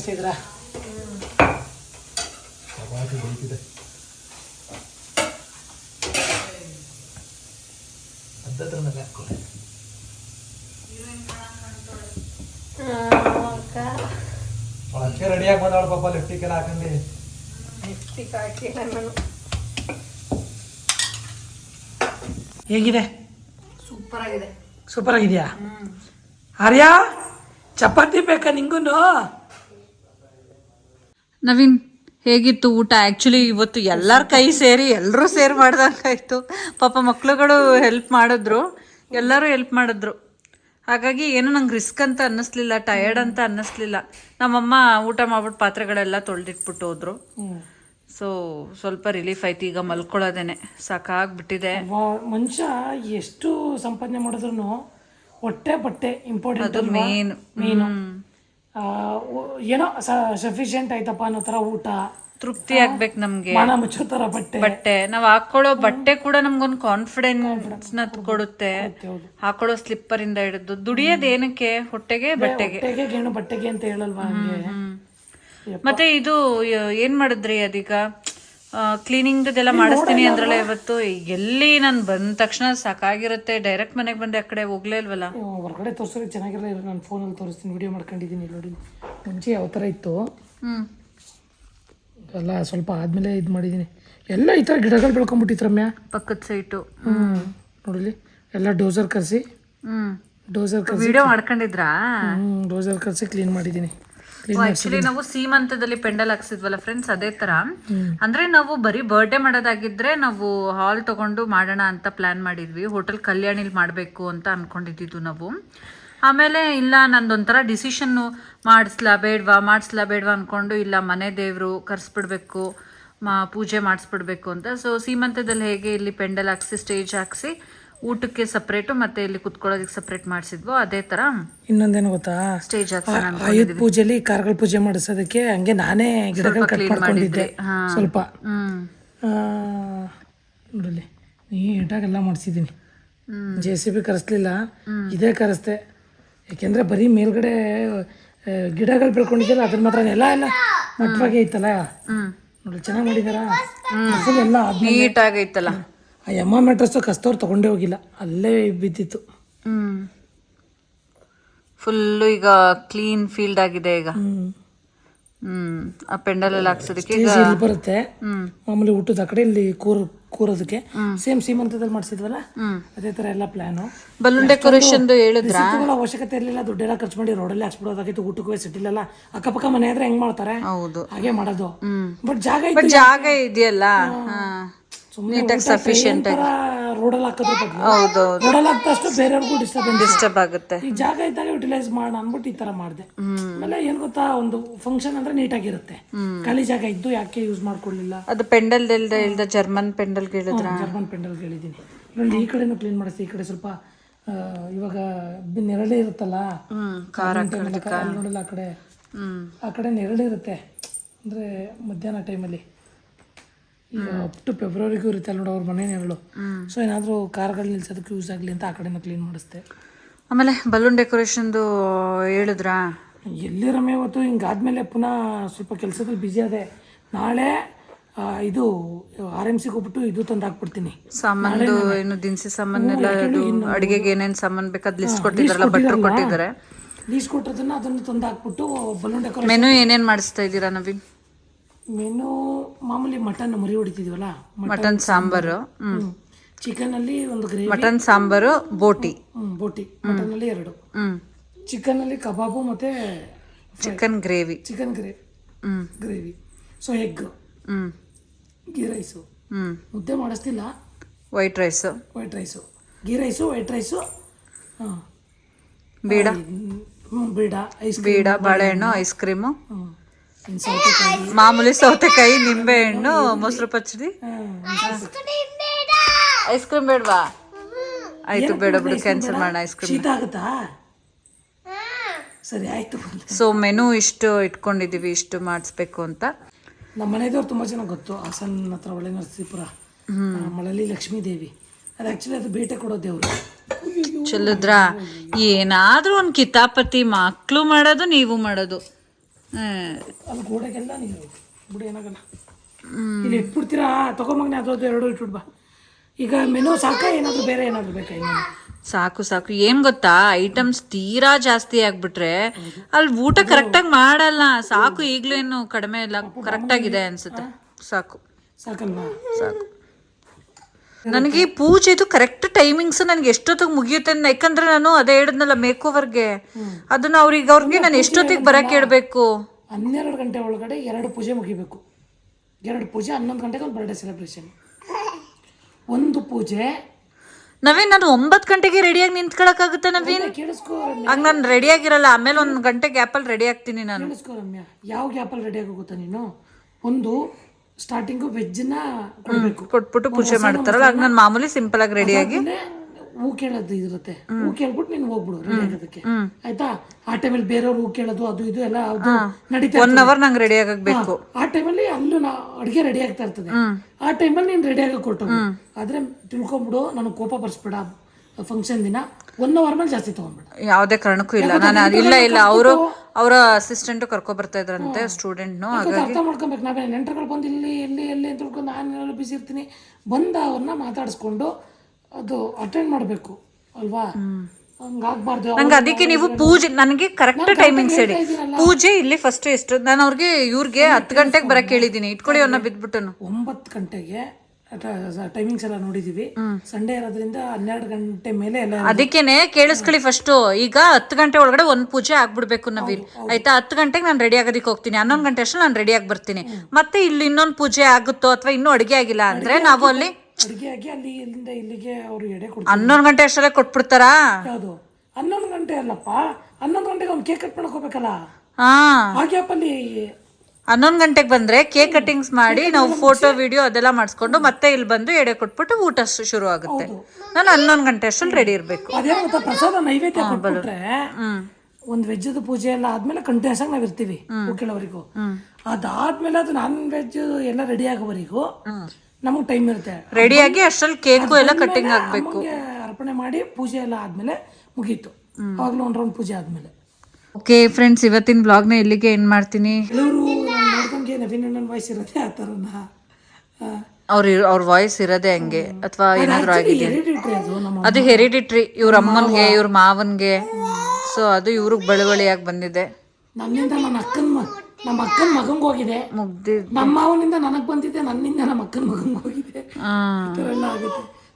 ಇದ್ದೀರಾ ರೆಡಿಯಾಗಿ ಬಂದಾಳ ಪಾಪ ಲಿಫ್ಟಿಕ್ ಎಲ್ಲ ಹಾಕಂದಿ ಹಾಕಿಲ್ಲ ನಾನು. ಹೇಗಿದೆ? ಸೂಪರ್ ಆಗಿದೆ. ಸೂಪರ್ ಆಗಿದೆಯಾ? ಆರ್ಯ ಚಪಾತಿ ಬೇಕಾ ನಿಂಗೂ ನವೀನ್ ಹೇಗಿತ್ತು ಊಟ? ಆ್ಯಕ್ಚುಲಿ ಇವತ್ತು ಎಲ್ಲರ ಕೈ ಸೇರಿ ಎಲ್ಲರೂ ಸೇರಿ ಮಾಡ್ದಂಗಾಯ್ತು ಪಾಪ ಮಕ್ಳುಗಳು ಹೆಲ್ಪ್ ಮಾಡಿದ್ರು. ಎಲ್ಲರೂ ಹೆಲ್ಪ್ ಮಾಡಿದ್ರು. ಹಾಗಾಗಿ ಏನು ನಂಗೆ ರಿಸ್ಕ್ ಅಂತ ಅನ್ನಿಸ್ಲಿಲ್ಲ ಟಯರ್ಡ್ ಅಂತ ಅನ್ನಿಸ್ಲಿಲ್ಲ. ನಮ್ಮಮ್ಮ ಊಟ ಮಾಡ್ಬಿಟ್ಟು ಪಾತ್ರೆಗಳೆಲ್ಲ ತೊಳೆದಿಟ್ಬಿಟ್ಟು ಹೋದ್ರು. ಸೊ ಸ್ವಲ್ಪ ರಿಲೀಫ್ ಆಯ್ತು ಈಗ ಮಲ್ಕೊಳ್ಳೋದೇನೆ. ಸಾಕಾಗ್ಬಿಟ್ಟಿದೆ. ಮನುಷ್ಯ ಎಷ್ಟು ಸಂಪಾದನೆ ಮಾಡಿದ್ರು ಹೊಟ್ಟೆ ಬಟ್ಟೆ ಇಂಪಾರ್ಟೆಂಟ್ ಮೇನ್ ಮೇನು ಏನೋ ಸಫಿಶಿಯಂಟ್ ಆಯ್ತಪ್ಪ ಅನ್ನೋ ಥರ ಊಟ. ತೃಪ್ತಿ ಆಗ್ಬೇಕು ನಮ್ಗೆ. ಬಟ್ಟೆ. ನಾವ್ ಹಾಕೊಳ್ಳೋ ಬಟ್ಟೆ ಕೂಡ ನಮ್ಗೊಂದು ಕಾನ್ಫಿಡೆನ್ಸ್ನ ಕೊಡುತ್ತೆ. ಹಾಕೊಳ್ಳೋ ಸ್ಲಿಪ್ಪರ್ ಇಂದ ಹಿಡಿದು. ದುಡಿಯೋದ್ ಏನಕ್ಕೆ? ಹೊಟ್ಟೆಗೆ ಬಟ್ಟೆಗೆ. ಬಟ್ಟೆಗೆ ಅಂತ ಹೇಳಲ್ವಾ ಮತ್ತೆ ಇದು ಏನ್ ಮಾಡಿದ್ರಿ ಅದೀಗ? ಕ್ಲೀನಿಂಗ್ ಎಲ್ಲ ಮಾಡಿಸ್ತೀನಿ ಅಂದ್ರಲ್ಲ ಇವತ್ತು. ಎಲ್ಲಿ ನಾನು ಬಂದ ತಕ್ಷಣ ಸಾಕಾಗಿರುತ್ತೆ. ಡೈರೆಕ್ಟ್ ಮನೆಗೆ ಬಂದೆ ಆ ಕಡೆ ಹೋಗ್ಲೇ ಇಲ್ವಲ್ಲ? ಹೊರಗಡೆ ತೋರ್ಸೋಕೆ ಚೆನ್ನಾಗಿರಲ್ಲ ನಾನು ಫೋನಲ್ಲಿ ತೋರಿಸ್ತೀನಿ ವಿಡಿಯೋ ಮಾಡ್ಕೊಂಡಿದ್ದೀನಿ ನೋಡಿ. ಮುಂಚೆ ಯಾವ ಥರ ಇತ್ತು? ಹ್ಮ್. ಎಲ್ಲ ಸ್ವಲ್ಪ ಆದ್ಮೇಲೆ ಇದು ಮಾಡಿದ್ದೀನಿ ಎಲ್ಲ ಈ ಥರ ಗಿಡಗಳು ಬೆಳ್ಕೊಂಬಿಟ್ಟಿತ್ತು ಮ್ಯಾ ಪಕ್ಕದ ಸೈಟು ಹ್ಞೂ ನೋಡಲಿ ಎಲ್ಲ ಡೋಸರ್ ಕರೆಸಿ. ಡೋಸರ್ ಕರೆಸಿ ವಿಡಿಯೋ ಮಾಡ್ಕೊಂಡಿದ್ರಾ? ಹ್ಞೂ ಡೋಸರ್ ಕರೆಸಿ ಕ್ಲೀನ್ ಮಾಡಿದ್ದೀನಿ ಆಕ್ಚುಲಿ ನಾವು ಸೀಮಂತದಲ್ಲಿ ಪೆಂಡಲ್ ಹಾಕ್ಸಿದ್ವಲ್ಲ ಫ್ರೆಂಡ್ಸ್ ಅದೇ ತರ. ಅಂದ್ರೆ ನಾವು ಬರೀ ಬರ್ಡೇ ಮಾಡೋದಾಗಿದ್ರೆ ನಾವು ಹಾಲ್ ತಗೊಂಡು ಮಾಡೋಣ ಅಂತ ಪ್ಲಾನ್ ಮಾಡಿದ್ವಿ. ಹೋಟೆಲ್ ಕಲ್ಯಾಣಿಲ್ ಮಾಡಬೇಕು ಅಂತ ಅನ್ಕೊಂಡಿದ್ದು ನಾವು. ಆಮೇಲೆ ಇಲ್ಲ ನಂದೊಂಥರ ಡಿಸಿಷನ್ನು ಮಾಡಿಸ್ಲಾ ಬೇಡ್ವಾ ಮಾಡಿಸ್ಲಾ ಬೇಡವಾ ಅಂದ್ಕೊಂಡು ಇಲ್ಲ ಮನೆ ದೇವರು ಕರೆಸ್ಬಿಡ್ಬೇಕು ಮಾ ಪೂಜೆ ಮಾಡಿಸ್ಬಿಡ್ಬೇಕು ಅಂತ. ಸೊ ಸೀಮಂತದಲ್ಲಿ ಹೇಗೆ ಇಲ್ಲಿ ಪೆಂಡಲ್ ಹಾಕ್ಸಿ ಸ್ಟೇಜ್ ಹಾಕ್ಸಿ ಊಟಕ್ಕೆ ಸಪ್ರೇಟು ಮತ್ತೆ ಇಲ್ಲಿ ಕುತ್ಕೊಳ್ಳೋದಕ್ಕೆ ಸಪ್ರೇಟ್ ಮಾಡಿಸಿದ್ವು ಅದೇ ತರ ಇನ್ನೊಂದೇನು ಗೊತ್ತಾ? ಸ್ಟೇಜ್ ಆಯುಧ ಪೂಜೆಲಿ ಕಾರ್ಗಳ ಪೂಜೆ ಮಾಡಿಸೋದಕ್ಕೆ ಹಂಗೆ ನಾನೇ ಗಿಡಗಳು ಕಟ್ ಮಾಡ್ಕೊಂಡಿದ್ದೆ. ಸ್ವಲ್ಪ. ನೀಟಾಗೆಲ್ಲ ಮಾಡಿಸಿದ್ದೀನಿ. ಜೆ ಸಿ ಬಿ ಕರೆಸ್ಲಿಲ್ಲ. ಇದೇ ಕರೆಸ್ದೆ. ಯಾಕೆಂದ್ರೆ ಬರೀ ಮೇಲ್ಗಡೆ ಗಿಡಗಳು ಬೆಳ್ಕೊಂಡಿದ್ದಲ್ಲ ಅದ್ರ ಮಾತ್ರ ಎಲ್ಲ ಎಲ್ಲ ಮಟ್ಟವಾಗಿ ಐತಲ್ಲ? ನೋಡಿ ಚೆನ್ನಾಗಿ ಮಾಡಿದಾರ? ಅಸಲು ಎಲ್ಲ ನೀಟಾಗಿ ನೀಟ್ ಆಗೈತಲ್ಲ ಆ ಎಮ್ಮ ಮ್ಯಾಟ್ರಸ್ಸು ಕಸ್ತವ್ರು ತಗೊಂಡೇ ಹೋಗಿಲ್ಲ. ಅಲ್ಲೇ ಬಿದ್ದಿತ್ತು. ಹ್ಮ್. ಫುಲ್ಲು ಈಗ ಕ್ಲೀನ್ ಫೀಲ್ಡ್ ಆಗಿದೆ ಈಗ. ಹ್ಮ್. ಆ ಪೆಂಡಲ್ ಎಲ್ಲ ಹಾಕ್ಸೋದಕ್ಕೆ ಬರುತ್ತೆ. ಮಾಮೂಲಿ ಊಟದ ಆ ಕಡೆ ಇಲ್ಲಿ ಕೂರ್ ಕೂರೋದಕ್ಕೆ. ಸೇಮ್ ಸೀಮಂತದಲ್ಲಿ ಮಾಡಿಸಿದ್ವಲ್ಲ? ಅದೇ ತರ ಎಲ್ಲ ಪ್ಲಾನು ಬಲೂನ್ ಡೆಕೋರೇಷನ್ ಹೇಳಿದ್ರ? ಅವಶ್ಯಕತೆ ಇರಲಿಲ್ಲ ದುಡ್ಡೆಲ್ಲ ಖರ್ಚು ಮಾಡಿ ರೋಡಲ್ಲಿ ಹಾಕ್ಸ್ಬಿಡೋದಾಗಿತ್ತು ಊಟಕ್ಕೂ ಸಿಟ್ಟಿಲ್ಲ ಅಕ್ಕಪಕ್ಕ ಮನೆ ಆದ್ರೆ ಹೆಂಗ್ ಮಾಡ್ತಾರೆ? ಹೌದು. ಹಾಗೆ ಮಾಡೋದು. ಬಟ್ ಜಾಗ ಜಾಗ ಇದೆಯಲ್ಲ? ನೀಟಾಗಿ ಸಫಿಶಿಯಂಟ್ ಆಗಿ ರೋಡಲ್ಲಿ ಹಾಕ್ದಷ್ಟು ಬೇರೆಯವ್ರಿಗೂ ಡಿಸ್ಟರ್ಬೆನ್ಸ್ ಡಿಸ್ಟರ್ಬ್ ಆಗುತ್ತೆ. ಈ ಜಾಗ ಇದ್ದಾಗ ಯುಟಿಲೈಸ್ ಮಾಡೋಣ ಅನ್ಬಿಟ್ಟು ಈ ತರ ಮಾಡಿದೆ. ಆಮೇಲೆ ಏನ್ ಗೊತ್ತಾ ಒಂದು ಫಂಕ್ಷನ್ ಅಂದ್ರೆ ನೀಟಾಗಿರುತ್ತೆ ಖಾಲಿ ಜಾಗ ಇದ್ದು ಯಾಕೆ ಯೂಸ್ ಮಾಡ್ಕೊಳ್ಳಿಲ್ಲ ಅದು ಪೆಂಡಲ್ ಇಲ್ದ ಜರ್ಮನ್ ಪೆಂಡಲ್ ಹೇಳಿದ್ರ ಜರ್ಮನ್ ಪೆಂಡಲ್ ಕೇಳಿದೀನಿ ಈ ಕಡೆನೂ ಕ್ಲೀನ್ ಮಾಡಿಸಿ ಈ ಕಡೆ ಸ್ವಲ್ಪ ಇವಾಗ ನೆರಳೆ ಇರುತ್ತಲ್ಲ? ನೋಡಲ್ಲ ಆ ಕಡೆ ಆ ಕಡೆ ನೆರಳೆ ಇರುತ್ತೆ. ಅಂದ್ರೆ ಮಧ್ಯಾಹ್ನ ಟೈಮಲ್ಲಿ ಈಗ ಅಪ್ ಟು ಫೆಬ್ರವರಿಗೂ ಇರುತ್ತೆ ಅಲ್ಲಿ ನೋಡು ಅವ್ರ ಮನೆ ನೆರಳು ಸೊ ಏನಾದರೂ ಕಾರ್ಗಳು ನಿಲ್ಸೋದಕ್ಕೆ ಯೂಸ್ ಆಗಲಿ ಅಂತ ಆ ಕಡೆನ ಕ್ಲೀನ್ ಮಾಡಿಸ್ದೆ. ಆಮೇಲೆ ಬಲೂನ್ ಡೆಕೋರೇಷನ್ದು ಹೇಳಿದ್ರಾ? ಎಲ್ಲಿ ರಮ್ಯ ಇವತ್ತು? ಹಿಂಗಾದ್ಮೇಲೆ ಪುನಃ ಸ್ವಲ್ಪ ಕೆಲಸದಲ್ಲಿ ಬ್ಯುಸಿ ಅದೇ ನಾಳೆ ಆ, ಇದು ಆರ್ ಎಂ ಸಿಗೆ ಹೋಗ್ಬಿಟ್ಟು ಇದು ತಂದು ಹಾಕ್ಬಿಡ್ತೀನಿ. ಸಾಮಾನು ಏನು ದಿನಸಿ ಸಾಮಾನೆಲ್ಲ ಅದು ಅಡಿಗೆಗೆ ಏನೇನ್ ಸಾಮಾನ್ ಬೇಕಾದ್ ಲಿಸ್ಟ್ ಕೊಟ್ಟಿದ್ದಾರಲ್ಲ ಭಟ್ರು ಕೊಟ್ಟಿದ್ದಾರೆ. ಲೀಸ್ ಕೊಟ್ಟಿರೋದನ್ನ ಅದನ್ನು ತಂದು ಹಾಕ್ಬಿಟ್ಟು ಬಲೂನ್ ಡೆಕೋರೇಷನ್ ಮೆನು ಏನೇನ್ ಮಾಡಿಸ್ತಾ ಇದ್ದೀರಾ ನವೀನ್? ಮೆನು ಮಾಮೂಲಿ ಮಟನ್ ಮರಿ ಹೊಡಿತಿದೀವಲ್ಲ ಮಟನ್ ಸಾಂಬಾರು. ಚಿಕನ್ ಅಲ್ಲಿ ಒಂದು ಗ್ರೇವಿ ಮಟನ್ ಸಾಂಬಾರು ಬೋಟಿ. ಬೋಟಿ. ಮಟನ್ ಅಲ್ಲಿ ಎರಡು. ಚಿಕನ್ ಅಲ್ಲಿ ಕಬಾಬು ಮತ್ತೆ chicken gravy. Chicken gravy gravy. So egg. Ghee rice. ಮುದ್ದೆ ಮಾಡಿಸ್ತಿಲ್ಲ. White rice. White rice. Ghee rice white rice. ಬೀಡ. ಬೀಡ ಐಸ್ ಬೀಡ ಬಾಳೆಹಣ್ಣು ಐಸ್ ಕ್ರೀಮು. ಮಾಮೂಲಿ ಸೌತೆಕಾಯಿ ನಿಂಬೆ ಹಣ್ಣು ಮೊಸರು ಪಚ್ಚಡಿ. ಐಸ್ ಕ್ರೀಮ್ ಬೇಡವಾ? ಆಯ್ತು ಬೇಡ ಬಿಡು ಕ್ಯಾನ್ಸಲ್ ಮಾಡೋಣ ಐಸ್ ಕ್ರೀಮ್. ಸರಿ ಆಯ್ತು. ಸೊ ಮೆನು ಇಷ್ಟು ಇಟ್ಕೊಂಡಿದ್ದೀವಿ ಇಷ್ಟು ಮಾಡಿಸ್ಬೇಕು ಅಂತ. ನಮ್ಮ ಮನೆಯವ್ರು ತುಂಬ ಚೆನ್ನಾಗಿ ಗೊತ್ತು ಹಾಸನ್ ಹತ್ರ ಒಳ್ಳೆ ನರಸೀಪುರ. ಮಳಲಿ ಲಕ್ಷ್ಮೀ ದೇವಿ. ಅದು ಆ್ಯಕ್ಚುಲಿ ಅದು ಬೇಟೆ ಕೊಡೋ ದೇವರು. ಚಲುದ್ರ? ಏನಾದರೂ ಒಂದು ಕಿತಾಪತಿ ಮಕ್ಕಳು ಮಾಡೋದು ನೀವು ಮಾಡೋದು. ಅಲ್ಲಿ ಗೋಡೆಗೆಲ್ಲ ನೀರು ಬಿಡು ಏನಾಗಲ್ಲ. ಇಲ್ಲಿ ಇಟ್ಬಿಡ್ತೀರಾ ತಗೊಂಬಗ್ನೆ ಅದೊಂದು ಎರಡು ಇಟ್ಬಿಡ್ ಬಾ. ಈಗ ಮೆನು ಸಾಕ ಏನಾದರೂ ಬೇರೆ ಏನಾದರೂ ಬೇಕಾ ಸಾಕು ಸಾಕು. ಏನ್ ಗೊತ್ತಾ? ಐಟಮ್ಸ್ ತೀರಾ ಜಾಸ್ತಿ ಆಗ್ಬಿಟ್ರೆ ಅಲ್ಲಿ ಊಟ ಕರೆಕ್ಟಾಗಿ ಮಾಡಲ್ಲ. ಸಾಕು ಈಗ್ಲೇನು ಕಡಿಮೆ ಇಲ್ಲ. ಕರೆಕ್ಟ್ ಆಗಿದೆ ಅನ್ಸುತ್ತೆ. ಸಾಕು. ಸಾಕಲ್ವಾ? ಸಾಕು. ನನಗೆ ಈ ಪೂಜೆದು ಕರೆಕ್ಟ್ ಟೈಮಿಂಗ್ಸ್ ನನಗೆ ಎಷ್ಟೊತ್ತಿಗೆ ಮುಗಿಯುತ್ತೆ ಯಾಕಂದ್ರೆ ನಾನು ಅದೇ ಹೇಳಿದ್ನಲ್ಲ ಮೇಕ್ ಓವರ್ಗೆ ಅದನ್ನ ಅವ್ರಿಗೆ ಅವ್ರಿಗೆ ನಾನು ಎಷ್ಟೊತ್ತಿಗೆ ಬರಕ್ಕೆ ಹೇಳ್ಬೇಕು? ಹನ್ನೆರಡು ಗಂಟೆ ಒಳಗಡೆ ಎರಡು ಪೂಜೆ ಮುಗಿಬೇಕು. ಎರಡು ಪೂಜೆ ಹನ್ನೊಂದು ಗಂಟೆಗೆ ಒಂದು ಬರ್ಡೇ ಸೆಲೆಬ್ರೇಷನ್ ಒಂದು ಪೂಜೆ. ನವೀನ್ ನಾನು ಒಂಬತ್ತು ಗಂಟೆಗೆ ರೆಡಿಯಾಗಿ ನಿಂತ್ಕೊಳಕ್ಕಾಗುತ್ತೆ ನವೀನ್? ಕೇಳಿಸ್ಕೋ ಆಗ ನಾನು ರೆಡಿಯಾಗಿರಲ್ಲ ಆಮೇಲೆ ಒಂದು ಗಂಟೆ ಗ್ಯಾಪಲ್ಲಿ ರೆಡಿ ಆಗ್ತೀನಿ ನಾನು. ಕೇಳಿಸ್ಕೋ ರಮ್ಯಾ. ಯಾವ ಗ್ಯಾಪಲ್ಲಿ ರೆಡಿ ಆಗೋಗುತ್ತಾ ನೀನು? ಒಂದು ಸ್ಟಾರ್ಟಿಂಗು ವೆಜ್ನ ಕೊಡ್ಬೇಕು. ಕೊಟ್ಬಿಟ್ಟು ಪೂಜೆ ಮಾಡ್ತಾರಲ್ಲ ಆಗ ನಾನು ಮಾಮೂಲಿ ಸಿಂಪಲ್ ಆಗಿ ರೆಡಿಯಾಗಿ ಹೂ ಕೇಳೋದು ಇರುತ್ತೆ ಹೂ ಕೇಳ್ಬಿಟ್ಟು ನೀನು ಹೋಗ್ಬಿಡು ರೆಡಿ ಆಗೋದಕ್ಕೆ. ಆಯ್ತಾ? ಆ ಟೈಮಲ್ಲಿ ಬೇರೆಯವ್ರು ಹೂ ಕೇಳೋದು ಅದು ಇದು ಎಲ್ಲ ಅದು ನಡೀತಾ ಒನ್ ಅವರ್ ನಂಗೆ ರೆಡಿ ಆಗಬೇಕು ಆ ಟೈಮಲ್ಲಿ ಅಲ್ಲೂ ನಾ ಅಡುಗೆ ರೆಡಿ ಆಗ್ತಾ ಇರ್ತದೆ. ಆ ಟೈಮಲ್ಲಿ ನೀನು ರೆಡಿ ಆಗಿ ಕೊಟ್ಟು ಆದ್ರೆ ತಿಳ್ಕೊಂಬಿಡು ನನಗೆ ಕೋಪ ಬರ್ಸ್ಬೇಡ. ಫಂಕ್ಷನ್ ದಿನ. ಒನ್ ಅವರ್ ಮೇಲೆ ಜಾಸ್ತಿ ಯಾವುದೇ ಕಾರಣಕ್ಕೂ ಇಲ್ಲ. ನಾನು ಇಲ್ಲ ಇಲ್ಲ. ಅವರು ಅವರ ಅಸಿಸ್ಟೆಂಟ್ ಕರ್ಕೊ ಬರ್ತಾ ಇದ್ರಂತೆ ಸ್ಟೂಡೆಂಟ್ನು ಅರ್ಥ ಮಾಡ್ಕೊಬೇಕು. ನಾವೇ ನೆಂಟರುಗಳು ಬಂದು ಇಲ್ಲಿ ಎಲ್ಲಿ ಎಲ್ಲಿ ಅಂತ ತಿಳ್ಕೊಂಡು ನಾನು ಬಿಸಿ ಇರ್ತೀನಿ. ಬಂದ ಅವ್ರನ್ನ ಮಾತಾಡಿಸ್ಕೊಂಡು ಅದು ಅಟೆಂಡ್ ಮಾಡಬೇಕು ಅಲ್ವಾ? ಹಂಗಾಗ್ಬಾರ್ದು. ನಂಗೆ ಅದಕ್ಕೆ ನೀವು ಪೂಜೆ ನನಗೆ ಕರೆಕ್ಟ್ ಟೈಮಿಂಗ್ಸ್ ಹೇಳಿ. ಪೂಜೆ ಇಲ್ಲಿ ಫಸ್ಟ್ ಎಷ್ಟು ನಾನು ಅವ್ರಿಗೆ ಇವ್ರಿಗೆ ಹತ್ತು ಗಂಟೆಗೆ ಬರಕ್ಕೆ ಹೇಳಿದ್ದೀನಿ ಇಟ್ಕೊಳ್ಳಿ ಅವನ್ನ ಬಿದ್ಬಿಟ್ಟನು. ಒಂಬತ್ತು ಗಂಟೆಗೆ ಟೈಮಿಂಗ್ಸ್ ಎಲ್ಲ ನೋಡಿದೀವಿ. ಸಂಡೇ ಇರೋದ್ರಿಂದ ಹನ್ನೆರಡು ಗಂಟೆ ಮೇಲೆ ಎಲ್ಲ ಅದಕ್ಕೇನೆ ಕೇಳಿಸ್ಕೊಳ್ಳಿ ಫಸ್ಟ್ ಈಗ ಹತ್ತು ಗಂಟೆ ಒಳಗಡೆ ಒಂದ್ ಪೂಜೆ ಆಗ್ಬಿಡ್ಬೇಕು ನವೀಲ್ ಆಯ್ತಾ? ಹತ್ತು ಗಂಟೆಗೆ ನಾನು ರೆಡಿ ಆಗೋದಕ್ಕೆ ಹೋಗ್ತೀನಿ. ಹನ್ನೊಂದು ಗಂಟೆ ಅಷ್ಟು ನಾನು ರೆಡಿ ಆಗಿ ಬರ್ತೀನಿ. ಮತ್ತೆ ಇಲ್ಲಿ ಇನ್ನೊಂದು ಪೂಜೆ ಆಗುತ್ತೋ ಅಥವಾ ಇನ್ನೂ ಅಡುಗೆ ಆಗಿಲ್ಲ ಅಂದ್ರೆ ನಾವು ಅಲ್ಲಿ ಅಡುಗೆ ಆಗಿ ಅಲ್ಲಿ ಇಲ್ಲಿಂದ ಇಲ್ಲಿಗೆ ಅವ್ರು ಎಡೆ ಕೊಡ್ತಾರೆ. ಹನ್ನೊಂದು ಗಂಟೆ ಅಷ್ಟರಲ್ಲೇ ಕೊಟ್ಬಿಡ್ತಾರಾ? ಹೌದು ಹನ್ನೊಂದು ಗಂಟೆ ಅಲ್ಲಪ್ಪ? ಹನ್ನೊಂದು ಗಂಟೆಗೆ ಅವ್ನು ಕೇಕ್ ಕಟ್ ಮಾಡಕ್ ಹೋಗ್ಬೇಕಲ್ಲ? ಹಾ. ಆ ಗ್ಯಾಪಲ್ಲಿ ಹನ್ನೊಂದು ಗಂಟೆಗೆ ಬಂದ್ರೆ ಕೇಕ್ ಕಟಿಂಗ್ಸ್ ಮಾಡಿ ನಾವು ಫೋಟೋ ವಿಡಿಯೋ ಅದೆಲ್ಲ ಮಾಡಿಸ್ಕೊಂಡು ಮತ್ತೆ ಇಲ್ಲಿ ಬಂದು ಎಡೆ ಕೊಟ್ಬಿಟ್ಟು ಊಟ ಶುರು ಆಗುತ್ತೆ ನಾನು ಹನ್ನೊಂದು ಗಂಟೆ ಅಷ್ಟರಲ್ಲಿ ರೆಡಿ ಇರಬೇಕು. ಅದೇ ಗೊತ್ತಾ ಪ್ರಸಾದ ನೈವೇದ್ಯ ಕೊಟ್ಬಿಟ್ರೆ ಒಂದ್ ವೆಜ್ಜದ ಪೂಜೆ ಎಲ್ಲ ಆದ್ಮೇಲೆ ಕಂಟಿನ್ಯೂಸ್ ಆಗಿ ನಾವ್ ಇರ್ತೀವಿ ಕೆಲವರಿಗೂ ಅದಾದ್ಮೇಲೆ ಅದು ನಾನ್ ವೆಜ್ ಎಲ್ಲ ರೆಡಿ ಆಗೋವರೆಗೂ ನಮಗೆ ಟೈಮ್ ಇರುತ್ತೆ. ರೆಡಿಯಾಗಿ ಅಷ್ಟ್ರಲ್ಲಿ ಕೇಕು ಎಲ್ಲ ಕಟ್ಟಿಂಗ್ ಆಗಬೇಕು. ಅರ್ಪಣೆ ಮಾಡಿ ಪೂಜೆ ಎಲ್ಲ ಆದ್ಮೇಲೆ ಮುಗೀತು. ಅವಾಗಲೂ ಒಂದು ರೌಂಡ್ ಪೂಜೆ ಆದ್ಮೇಲೆ. ಓಕೆ ಫ್ರೆಂಡ್ಸ್ ಇವತ್ತಿನ ಬ್ಲಾಗ್ನ ಇಲ್ಲಿಗೆ ಏನು ಮಾಡ್ತೀನಿ? ನೋಡ್ದಂಗೆ ವಾಯ್ಸ್ ಇರೋದೆ ಆ. ತರ ಅವ್ರ ಅವ್ರ ವಾಯ್ಸ್ ಇರೋದೇ ಹಂಗೆ. ಅಥವಾ ಏನಾದ್ರು ಆಗಿದೆ ಅದು ಹೆರಿಡಿಟ್ರಿ ಇವ್ರ ಅಮ್ಮನ್ಗೆ ಇವ್ರ ಮಾವನ್ಗೆ. ಸೊ ಅದು ಇವ್ರಿಗೆ ಬಳುವಳಿಯಾಗಿ ಬಂದಿದೆ. ನನ್ನಿಂದ ನನ್ನ ಅಕ್ಕನ ನಮ್ಮ ಅಕ್ಕನ ಮಗಂಗೆ ಹೋಗಿದೆ. ನಮ್ಮ ಮಾವನಿಂದ ನನಗೆ ಬಂದಿದೆ ನನ್ನಿಂದ ನಮ್ಮ ಅಕ್ಕನ ಮಗಂಗೆ ಹೋಗಿದೆ.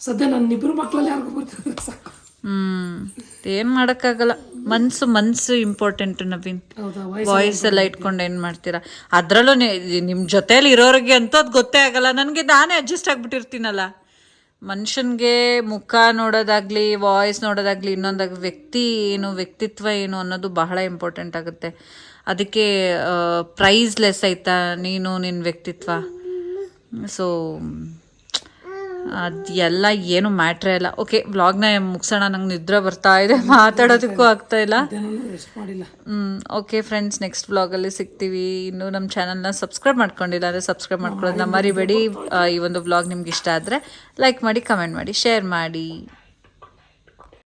ಸದ್ಯ ನನ್ನ ಇಬ್ಬರು ಮಕ್ಕಳಲ್ಲಿ ಯಾರಿಗೂ ಬರ್ತಿದ್ರೆ ಸಾಕು. ಹ್ಮ್. ಏನ್ ಮಾಡಕ್ಕಾಗಲ್ಲ. ಮನ್ಸು ಮನ್ಸು ಇಂಪಾರ್ಟೆಂಟ್ ನವೀನ್. ವಾಯ್ಸ್ ಎಲ್ಲ ಇಟ್ಕೊಂಡು ಏನ್ ಮಾಡ್ತೀರಾ? ಅದ್ರಲ್ಲೂ ನಿಮ್ ಜೊತೆಲಿ ಇರೋರಿಗೆ ಅಂತೂ ಅದು ಗೊತ್ತೇ ಆಗಲ್ಲ. ನನಗೆ ನಾನೇ ಅಡ್ಜಸ್ಟ್ ಆಗ್ಬಿಟ್ಟಿರ್ತೀನಲ್ಲ. ಮನುಷ್ಯನ್ಗೆ ಮುಖ ನೋಡೋದಾಗ್ಲಿ ವಾಯ್ಸ್ ನೋಡೋದಾಗ್ಲಿ ಇನ್ನೊಂದಾಗ ವ್ಯಕ್ತಿ ಏನು ವ್ಯಕ್ತಿತ್ವ ಏನು ಅನ್ನೋದು ಬಹಳ ಇಂಪಾರ್ಟೆಂಟ್ ಆಗುತ್ತೆ. ಅದಕ್ಕೆ ಪ್ರೈಸ್ಲೆಸ್ ಆಯ್ತಾ ನೀನು ನಿನ್ನ ವ್ಯಕ್ತಿತ್ವ? ಸೊ ಅದೆಲ್ಲ ಏನು ಮ್ಯಾಟ್ರೇ ಇಲ್ಲ. ಓಕೆ ವ್ಲಾಗ್ನ ಮುಗಿಸೋಣ ನಂಗೆ ನಿದ್ರೆ ಬರ್ತಾ ಇದೆ ಮಾತಾಡೋದಕ್ಕೂ ಆಗ್ತಾ ಇಲ್ಲ. ಹ್ಞೂ ಓಕೆ ಫ್ರೆಂಡ್ಸ್ ನೆಕ್ಸ್ಟ್ ವ್ಲಾಗಲ್ಲಿ ಸಿಗ್ತೀವಿ. ಇನ್ನು ನಮ್ಮ ಚಾನಲ್ನ ಸಬ್ಸ್ಕ್ರೈಬ್ ಮಾಡ್ಕೊಂಡಿಲ್ಲ ಅಂದರೆ ಸಬ್ಸ್ಕ್ರೈಬ್ ಮಾಡ್ಕೊಳ್ಳೋದನ್ನ ಮರಿಬೇಡಿ. ಈ ಒಂದು ವ್ಲಾಗ್ ನಿಮ್ಗೆ ಇಷ್ಟ ಆದರೆ ಲೈಕ್ ಮಾಡಿ ಕಮೆಂಟ್ ಮಾಡಿ ಶೇರ್ ಮಾಡಿ.